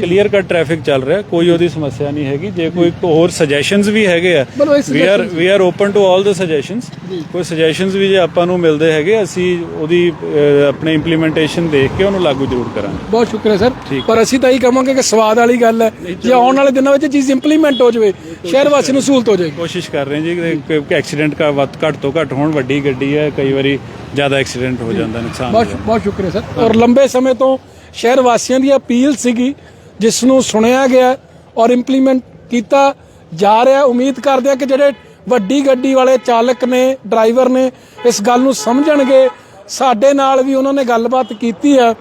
ਕਲੀਅਰ ਕੱਟ ਟ੍ਰੈਫਿਕ ਚੱਲ ਰਿਹਾ ਕੋਈ ਉਹਦੀ ਸਮੱਸਿਆ ਨਹੀਂ ਹੈਗੀ। ਜੇ ਕੋਈ ਹੋਰ ਸੁਜੈਸ਼ਨਸ ਵੀ ਹੈਗੇ ਆ we are we are open to all the suggestions ਕੋਈ ਸੁਜੈਸ਼ਨਸ ਵੀ ਜੇ ਆਪਾਂ ਨੂੰ ਮਿਲਦੇ ਹੈਗੇ ਅਸੀਂ ਉਹਦੀ ਆਪਣੇ ਇੰਪਲੀਮੈਂਟੇਸ਼ਨ ਦੇਖ ਕੇ ਉਹਨੂੰ ਲਾਗੂ ਜ਼ਰੂਰ ਕਰਾਂਗੇ। ਬਹੁਤ ਸ਼ੁਕਰ ਸਰ। ਪਰ ਅਸੀਂ ਤਾਂ ਇਹੀ ਕਹਾਂਗੇ ਕਿ ਸਵਾਦ ਵਾਲੀ ਗੱਲ ਹੈ। ਜੇ ਆਉਣ ਵਾਲੇ ਦਿਨਾਂ ਵਿੱਚ ਚੀਜ਼ ਇੰਪਲੀਮੈਂਟ ਹੋ ਜਾਵੇ ਸ਼ਹਿਰ ਵਾਸੀ ਨੂੰ ਸਹੂਲਤ ਹੋ ਜਾਏਗੀ। ਕੋਸ਼ਿਸ਼ ਕਰ ਰਹੇ ਹਾਂ ਜੀ ਕਿ- ਐਕਸੀਡੈਂਟ ਕਾ ਵੱਧ ਘੱਟ ਤੋਂ ਘੱਟ ਹੋਣ ਵੱਡੀ ਗੱਡੀ ਹੈ ਕਈ ਵਾਰੀ ਜ਼ਿਆਦਾ ਐਕਸੀਡੈਂਟ ਹੋ ਜਾਂਦਾ ਨੁਕਸਾਨ ਹੋ ਬਹੁਤ ਜਾਂਦਾ। ਬਹੁਤ ਸ਼ੁਕਰੀਆ ਸਰ। ਔਰ ਲੰਬੇ ਸਮੇਂ ਤੋਂ ਸ਼ਹਿਰ ਵਾਸੀਆਂ ਦੀ ਅਪੀਲ ਸੀਗੀ ਜਿਸ ਨੂੰ ਸੁਣਿਆ ਗਿਆ ਔਰ ਇੰਪਲੀਮੈਂਟ ਕੀਤਾ ਜਾ ਰਿਹਾ। ਉਮੀਦ ਕਰਦੇ ਆ ਕਿ ਜਿਹੜੇ ਵੱਡੀ ਗੱਡੀ ਵਾਲੇ ਚਾਲਕ ਨੇ ਡਰਾਈਵਰ ਨੇ ਇਸ ਗੱਲ ਨੂੰ ਸਮਝਣਗੇ। ਸਾਡੇ ਨਾਲ ਵੀ ਉਹਨਾਂ ਨੇ ਗੱਲਬਾਤ ਕੀਤੀ ਆ।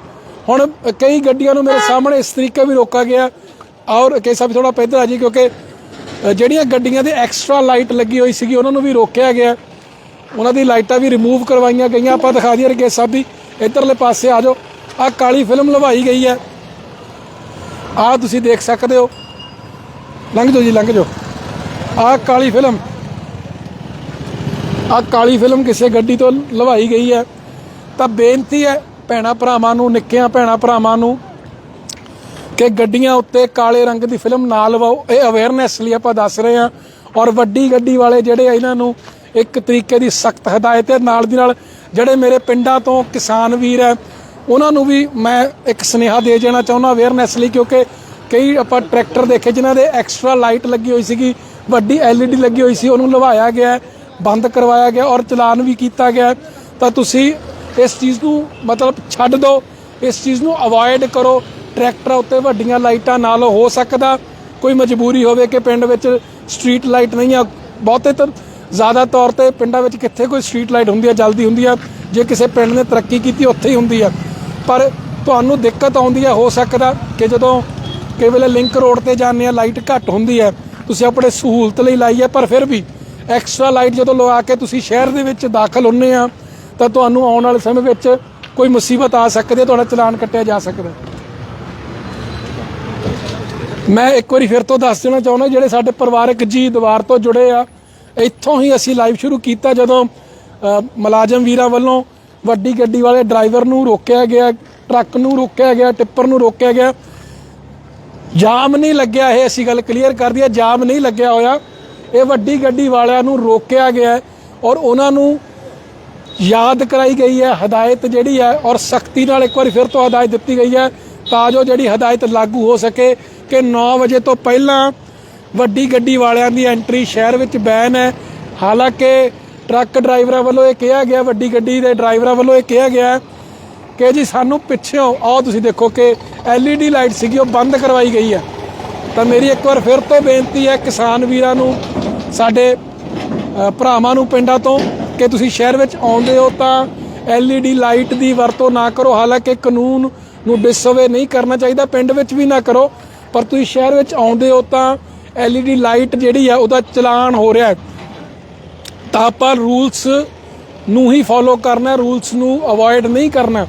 ਹੁਣ ਕਈ ਗੱਡੀਆਂ ਨੂੰ ਮੇਰੇ ਸਾਹਮਣੇ ਇਸ ਤਰੀਕੇ ਵੀ ਰੋਕਾ ਗਿਆ। ਔਰ ਕਈ ਸਾਹਿਬ ਥੋੜਾ ਪਹਿਲਾਂ ਆ ਜੀ ਕਿਉਂਕਿ ਅ, ਜਿਹੜੀਆਂ ਗੱਡੀਆਂ ਦੇ ਐਕਸਟਰਾ ਲਾਈਟ ਲੱਗੀ ਹੋਈ ਸੀਗੀ ਉਹਨਾਂ ਨੂੰ ਵੀ ਰੋਕਿਆ ਗਿਆ। ਉਹਨਾਂ ਦੀ ਲਾਈਟਾਂ ਵੀ ਰਿਮੂਵ ਕਰਵਾਈਆਂ ਗਈਆਂ। ਆਪਾਂ ਦਿਖਾ ਦਈਏ ਰਕੇਸ਼ ਸਾਹਿਬ ਵੀ ਇਧਰਲੇ ਪਾਸੇ ਆ ਜਾਓ। ਆ ਕਾਲੀ ਫਿਲਮ ਲਵਾਈ ਗਈ ਹੈ। ਆ ਤੁਸੀਂ ਦੇਖ ਸਕਦੇ ਹੋ। ਲੰਘ ਜਾਓ ਜੀ, ਲੰਘ ਜਾਓ। ਆ ਕਾਲੀ ਫਿਲਮ ਆ ਕਾਲੀ ਫਿਲਮ ਕਿਸੇ ਗੱਡੀ ਤੋਂ ਲਵਾਈ ਗਈ ਹੈ। ਤਾਂ ਬੇਨਤੀ ਹੈ ਭੈਣਾ ਭਰਾਵਾਂ ਨੂੰ, ਨਿੱਕਿਆਂ ਭੈਣਾ ਭਰਾਵਾਂ ਨੂੰ, ਕਿ ਗੱਡੀਆਂ ਉੱਤੇ ਕਾਲੇ ਰੰਗ ਦੀ ਫਿਲਮ ਨਾ ਲਵਾਓ। ਇਹ ਅਵੇਅਰਨੈਸ ਲਈ ਆਪਾਂ ਦੱਸ ਰਹੇ ਹਾਂ। ਔਰ ਵੱਡੀ ਗੱਡੀ ਵਾਲੇ ਜਿਹੜੇ ਇਹਨਾਂ ਨੂੰ ਇੱਕ ਤਰੀਕੇ ਦੀ ਸਖਤ ਹਦਾਇਤ ਹੈ। ਨਾਲ ਦੀ ਨਾਲ ਜਿਹੜੇ ਮੇਰੇ ਪਿੰਡਾਂ ਤੋਂ ਕਿਸਾਨ ਵੀਰ ਹੈ, ਉਹਨਾਂ ਨੂੰ ਵੀ ਮੈਂ ਇੱਕ ਸੁਨੇਹਾ ਦੇ ਜਾਣਾ ਚਾਹੁੰਦਾ ਅਵੇਅਰਨੈਸ ਲਈ, ਕਿਉਂਕਿ ਕਈ ਆਪਾਂ ਟਰੈਕਟਰ ਦੇਖੇ ਜਿਨ੍ਹਾਂ ਦੇ ਐਕਸਟਰਾ ਲਾਈਟ ਲੱਗੀ ਹੋਈ ਸੀਗੀ, ਵੱਡੀ LED ਲੱਗੀ ਹੋਈ ਸੀ, ਉਹਨੂੰ ਲਵਾਇਆ ਗਿਆ, ਬੰਦ ਕਰਵਾਇਆ ਗਿਆ ਔਰ ਚਲਾਨ ਵੀ ਕੀਤਾ ਗਿਆ। ਤਾਂ ਤੁਸੀਂ ਇਸ ਚੀਜ਼ ਨੂੰ ਮਤਲਬ ਛੱਡ ਦਿਓ ਇਸ ਚੀਜ਼ ਨੂੰ ਅਵੋਇਡ ਕਰੋ। ਟਰੈਕਟਰਾਂ ਉੱਤੇ ਵੱਡੀਆਂ ਲਾਈਟਾਂ ਨਾਲ ਹੋ ਸਕਦਾ। ਕੋਈ ਮਜਬੂਰੀ ਹੋਵੇ ਕਿ ਪਿੰਡ ਵਿੱਚ ਸਟਰੀਟ ਲਾਈਟ ਨਹੀਂ ਆ, ਬਹੁਤੇ ਤਾਂ ਜ਼ਿਆਦਾ ਤੌਰ ਤੇ ਪਿੰਡਾਂ ਵਿੱਚ ਕਿੱਥੇ ਕੋਈ ਸਟਰੀਟ ਲਾਈਟ ਹੁੰਦੀ ਆ, ਜਲਦੀ ਹੁੰਦੀ ਆ, ਜੇ ਕਿਸੇ ਪਿੰਡ ਨੇ ਤਰੱਕੀ ਕੀਤੀ, ਉੱਥੇ ਹੀ ਹੁੰਦੀ ਆ। ਪਰ ਤੁਹਾਨੂੰ ਦਿੱਕਤ ਆਉਂਦੀ ਹੈ ਹੋ ਸਕਦਾ ਕਿ ਜਦੋਂ ਕਈ ਵੇਲੇ ਲਿੰਕ ਰੋਡ ਤੇ ਜਾਂਦੇ ਆ, ਲਾਈਟ ਘੱਟ ਹੁੰਦੀ ਹੈ ਤੁਸੀਂ ਆਪਣੇ ਸਹੂਲਤ ਲਈ ਲਾਈ ਹੈ ਪਰ ਫਿਰ ਵੀ ਐਕਸਟਰਾ ਲਾਈਟ ਜਦੋਂ ਲਵਾ ਕੇ ਤੁਸੀਂ ਸ਼ਹਿਰ ਦੇ ਵਿੱਚ ਦਾਖਲ ਹੁੰਨੇ ਆ, ਤਾਂ ਤੁਹਾਨੂੰ ਆਉਣ ਵਾਲੇ ਸਮੇਂ ਵਿੱਚ ਕੋਈ ਮੁਸੀਬਤ ਆ ਸਕਦੀ ਹੈ ਤੁਹਾਡਾ ਚਲਾਨ ਕੱਟਿਆ ਜਾ ਸਕਦਾ। ਮੈਂ ਇੱਕ ਵਾਰੀ ਫਿਰ ਤੋਂ ਦੱਸ ਦੇਣਾ ਚਾਹੁੰਦਾ, ਜਿਹੜੇ ਸਾਡੇ ਪਰਿਵਾਰਕ ਜੀ ਦੀਵਾਰ ਤੋਂ ਜੁੜੇ ਆ ਇੱਥੋਂ ਹੀ ਅਸੀਂ ਲਾਈਵ ਸ਼ੁਰੂ ਕੀਤਾ ਜਦੋਂ ਅ, ਮੁਲਾਜ਼ਮ ਵੀਰਾਂ ਵੱਲੋਂ ਵੱਡੀ ਗੱਡੀ ਵਾਲੇ ਡਰਾਈਵਰ ਨੂੰ ਰੋਕਿਆ ਗਿਆ ਟਰੱਕ ਨੂੰ ਰੋਕਿਆ ਗਿਆ ਟਿੱਪਰ ਨੂੰ ਰੋਕਿਆ ਗਿਆ। ਜਾਮ ਨਹੀਂ ਲੱਗਿਆ ਇਹ ਅਸੀਂ ਗੱਲ ਕਲੀਅਰ ਕਰ ਦਈਏ ਜਾਮ ਨਹੀਂ ਲੱਗਿਆ ਹੋਇਆ। ਇਹ ਵੱਡੀ ਗੱਡੀ ਵਾਲਿਆਂ ਨੂੰ ਰੋਕਿਆ ਗਿਆ ਔਰ ਉਹਨਾਂ ਨੂੰ ਯਾਦ ਕਰਾਈ ਗਈ ਹੈ ਹਦਾਇਤ ਜਿਹੜੀ ਹੈ ਔਰ ਸਖਤੀ ਨਾਲ ਇੱਕ ਵਾਰੀ ਫਿਰ ਤੋਂ ਹਦਾਇਤ ਦਿੱਤੀ ਗਈ ਹੈ ਤਾਂ ਜੋ ਜਿਹੜੀ ਹਦਾਇਤ ਲਾਗੂ ਹੋ ਸਕੇ ਕਿ 9 ਵਜੇ ਤੋਂ ਪਹਿਲਾਂ ਵੱਡੀ ਗੱਡੀ ਵਾਲਿਆਂ ਦੀ ਐਂਟਰੀ ਸ਼ਹਿਰ ਵਿੱਚ ਬੈਨ ਹੈ। ਹਾਲਾਂਕਿ ਟਰੱਕ ਡਰਾਈਵਰਾਂ ਵੱਲੋਂ ਇਹ ਕਿਹਾ ਗਿਆ, ਵੱਡੀ ਗੱਡੀ ਦੇ ਡਰਾਈਵਰਾਂ ਵੱਲੋਂ ਇਹ ਕਿਹਾ ਗਿਆ ਕਿ ਜੀ ਸਾਨੂੰ ਪਿੱਛੋਂ ਆਹ ਤੁਸੀਂ ਦੇਖੋ ਕਿ LED ਲਾਈਟ ਸੀਗੀ, ਉਹ ਬੰਦ ਕਰਵਾਈ ਗਈ ਹੈ ਤਾਂ ਮੇਰੀ ਇੱਕ ਵਾਰ ਫਿਰ ਤੋਂ ਬੇਨਤੀ ਹੈ ਕਿਸਾਨ ਵੀਰਾਂ ਨੂੰ, ਸਾਡੇ ਭਰਾਵਾਂ ਨੂੰ ਪਿੰਡਾਂ ਤੋਂ ਕਿ ਤੁਸੀਂ ਸ਼ਹਿਰ ਵਿੱਚ ਆਉਂਦੇ ਹੋ ਤਾਂ LED ਲਾਈਟ ਦੀ ਵਰਤੋਂ ਨਾ ਕਰੋ। ਹਾਲਾਂਕਿ ਕਾਨੂੰਨ ਨੂੰ ਡਿਸਓਵੇ ਨਹੀਂ ਕਰਨਾ ਚਾਹੀਦਾ, ਪਿੰਡ ਵਿੱਚ ਵੀ ਨਾ ਕਰੋ, ਪਰ ਤੁਸੀਂ ਸ਼ਹਿਰ ਵਿੱਚ ਆਉਂਦੇ ਹੋ ਤਾਂ LED ਲਾਈਟ ਜਿਹੜੀ ਆ, ਉਹਦਾ ਚਲਾਨ ਹੋ ਰਿਹਾ ਤਾਂ ਆਪਾਂ ਰੂਲਸ ਨੂੰ ਹੀ ਫੋਲੋ ਕਰਨਾ ਰੂਲਸ ਨੂੰ ਅਵੋਇਡ ਨਹੀਂ ਕਰਨਾ।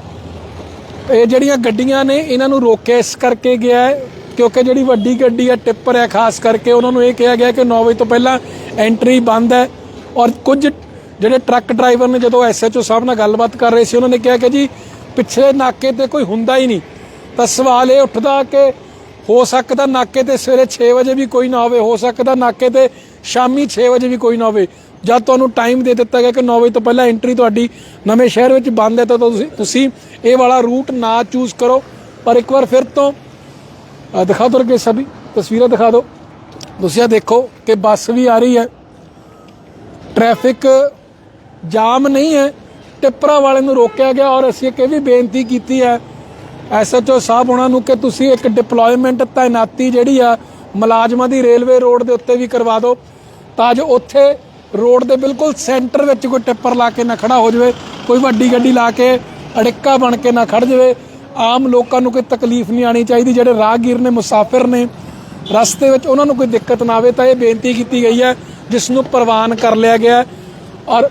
ਇਹ ਜਿਹੜੀਆਂ ਗੱਡੀਆਂ ਨੇ, ਇਹਨਾਂ ਨੂੰ ਰੋਕਿਆ, ਇਸ ਕਰਕੇ ਗਿਆ ਹੈ, ਕਿਉਂਕਿ ਜਿਹੜੀ ਵੱਡੀ ਗੱਡੀ ਹੈ ਟਿੱਪਰ ਹੈ ਖਾਸ ਕਰਕੇ ਉਹਨਾਂ ਨੂੰ ਇਹ ਕਿਹਾ ਗਿਆ ਕਿ 9 ਵਜੇ ਤੋਂ ਪਹਿਲਾਂ ਐਂਟਰੀ ਬੰਦ ਹੈ। ਔਰ ਕੁਝ ਜਿਹੜੇ ਟਰੱਕ ਡਰਾਈਵਰ ਨੇ, ਜਦੋਂ ਐਸਐਚਓ ਸਾਹਿਬ ਨਾਲ ਗੱਲਬਾਤ ਕਰ ਰਹੇ ਸੀ, ਉਹਨਾਂ ਨੇ ਕਿਹਾ ਕਿ ਜੀ ਪਿੱਛੇ ਨਾਕੇ ਤੇ ਕੋਈ ਹੁੰਦਾ ਹੀ ਨਹੀਂ। ਤਾਂ ਸਵਾਲ ਇਹ ਉੱਠਦਾ ਕਿ ਹੋ ਸਕਦਾ ਨਾਕੇ ਤੇ ਸਵੇਰੇ 6 ਵਜੇ ਵੀ ਕੋਈ ਨਾ ਹੋਵੇ ਹੋ ਸਕਦਾ ਨਾਕੇ ਤੇ ਸ਼ਾਮੀ 6 ਵਜੇ ਵੀ ਕੋਈ ਨਾ ਹੋਵੇ ਜਦ ਤੁਹਾਨੂੰ ਟਾਈਮ ਦੇ ਦਿੱਤਾ ਗਿਆ ਕਿ 9 ਵਜੇ ਤੋਂ ਪਹਿਲਾਂ ਐਂਟਰੀ ਤੁਹਾਡੀ ਨਵੇਂ ਸ਼ਹਿਰ ਵਿੱਚ ਬੰਦ ਹੈ, ਤਾਂ ਤੁਸੀਂ ਤੁਸੀਂ ਇਹ ਵਾਲਾ ਰੂਟ ਨਾ ਚੂਜ਼ ਕਰੋ। ਪਰ ਇੱਕ ਵਾਰ ਫਿਰ ਤੋਂ ਦਿਖਾ ਦੋ ਕਿ ਸਭੀ ਤਸਵੀਰਾਂ ਦਿਖਾ ਦਿਓ। ਤੁਸੀਂ ਆ ਦੇਖੋ ਕਿ ਬੱਸ ਵੀ ਆ ਰਹੀ ਹੈ। ਟ੍ਰੈਫਿਕ ਜਾਮ ਨਹੀਂ ਹੈ, ਟਿੱਪਰਾਂ ਵਾਲੇ ਨੂੰ ਰੋਕਿਆ ਗਿਆ ਔਰ ਅਸੀਂ ਇੱਕ ਇਹ ਵੀ ਬੇਨਤੀ ਕੀਤੀ ਹੈ ਐਸਐਚਓ ਸਾਹਿਬ ਉਹਨਾਂ ਨੂੰ ਕਿ ਤੁਸੀਂ ਇੱਕ ਡਿਪਲੋਇਮੈਂਟ ਤਾਇਨਾਤੀ ਜਿਹੜੀ ਆ ਮੁਲਾਜ਼ਮਾਂ ਦੀ ਰੇਲਵੇ ਰੋਡ ਦੇ ਉੱਤੇ ਵੀ ਕਰਵਾ ਦਿਓ, ਤਾਂ ਜੋ ਉੱਥੇ ਰੋਡ ਦੇ ਬਿਲਕੁਲ ਸੈਂਟਰ ਵਿੱਚ ਕੋਈ ਟਿੱਪਰ ਲਾ ਕੇ ਨਾ ਖੜਾ ਹੋ ਜਾਵੇ, ਕੋਈ ਵੱਡੀ ਗੱਡੀ ਲਾ ਕੇ ਅੜਿੱਕਾ ਬਣ ਕੇ ਨਾ ਖੜ ਜਾਵੇ। ਆਮ ਲੋਕਾਂ ਨੂੰ ਕੋਈ ਤਕਲੀਫ ਨਹੀਂ ਆਣੀ ਚਾਹੀਦੀ, ਜਿਹੜੇ ਰਾਹਗੀਰ ਨੇ, ਮੁਸਾਫਿਰ ਨੇ, ਰਸਤੇ ਵਿੱਚ ਉਹਨਾਂ ਨੂੰ ਕੋਈ ਦਿੱਕਤ ਨਾ ਆਵੇ, ਤਾਂ ਇਹ ਬੇਨਤੀ ਕੀਤੀ ਗਈ ਹੈ, ਜਿਸ ਨੂੰ ਪ੍ਰਵਾਨ ਕਰ ਲਿਆ ਗਿਆ ਔਰ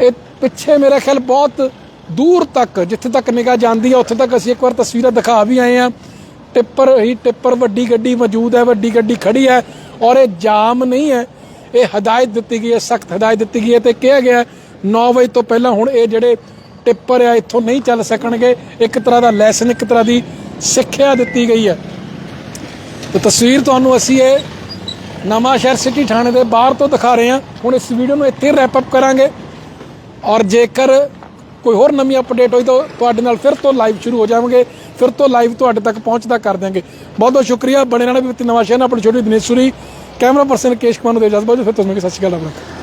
ਇਹ ਪਿੱਛੇ ਮੇਰਾ ਖਿਆਲ ਬਹੁਤ ਦੂਰ ਤੱਕ ਜਿੱਥੇ ਤੱਕ ਨਿਗਾਹ ਜਾਂਦੀ ਹੈ ਉੱਥੇ ਤੱਕ ਅਸੀਂ ਇੱਕ ਵਾਰ ਤਸਵੀਰਾਂ ਦਿਖਾ ਵੀ ਆਏ ਆ। ਟਿੱਪਰ ਹੀ ਟਿੱਪਰ ਵੱਡੀ ਗੱਡੀ ਮੌਜੂਦ ਹੈ ਵੱਡੀ ਗੱਡੀ ਖੜੀ ਹੈ ਔਰ ਇਹ ਜਾਮ ਨਹੀਂ ਹੈ। ਇਹ ਹਦਾਇਤ ਦਿੱਤੀ ਗਈ ਹੈ ਸਖਤ ਹਦਾਇਤ ਦਿੱਤੀ ਗਈ ਹੈ ਤੇ ਕਿਹਾ ਗਿਆ ਹੈ, 9 ਵਜੇ ਤੋਂ ਪਹਿਲਾਂ ਹੁਣ ਇਹ ਜਿਹੜੇ ਟਿੱਪਰ ਆ ਇੱਥੋਂ ਨਹੀਂ ਚੱਲ ਸਕਣਗੇ। ਇੱਕ ਤਰ੍ਹਾਂ ਦਾ ਲੈਸਨ ਇੱਕ ਤਰ੍ਹਾਂ ਦੀ ਸਿੱਖਿਆ ਦਿੱਤੀ ਗਈ ਹੈ। ਤੇ ਤਸਵੀਰ ਤੁਹਾਨੂੰ ਅਸੀਂ ਇਹ ਨਵਾਂ ਸ਼ਹਿਰ ਸਿਟੀ ਥਾਣੇ ਦੇ ਬਾਹਰ ਤੋਂ ਦਿਖਾ ਰਹੇ ਹਾਂ। ਹੁਣ ਇਸ ਵੀਡੀਓ ਨੂੰ ਇੱਥੇ ਰੈਪ ਅਪ ਕਰਾਂਗੇ। ਔਰ ਜੇਕਰ ਕੋਈ ਹੋਰ ਨਵੀਂ ਅਪਡੇਟ ਹੋਈ ਤਾਂ ਤੁਹਾਡੇ ਨਾਲ ਫਿਰ ਤੋਂ ਲਾਈਵ ਸ਼ੁਰੂ ਹੋ ਜਾਵਾਂਗੇ। ਫਿਰ ਤੋਂ ਲਾਈਵ ਤੁਹਾਡੇ ਤੱਕ ਪਹੁੰਚਦਾ ਕਰ ਦਿਆਂਗੇ। ਬਹੁਤ ਬਹੁਤ ਸ਼ੁਕਰੀਆ। ਬਣੇ ਰਹਿਣਾ ਵੀ ਨਵਾਂ ਸ਼ਹਿਰ ਆਪਣੀ ਛੋਟੀ ਦਿਨੇਸ਼ੂਰੀ ਕੈਮਰਾ ਪਰਸਨ ਕੇਸ਼ ਕੁਮਾਰ ਨੂੰ ਦੇ ਇਜਾਜ਼ਤ। ਬਹੁਤ ਫਿਰ ਤੋਂ ਸਤਿ ਸ਼੍ਰੀ ਅਕਾਲ, ਆਪਣਾ।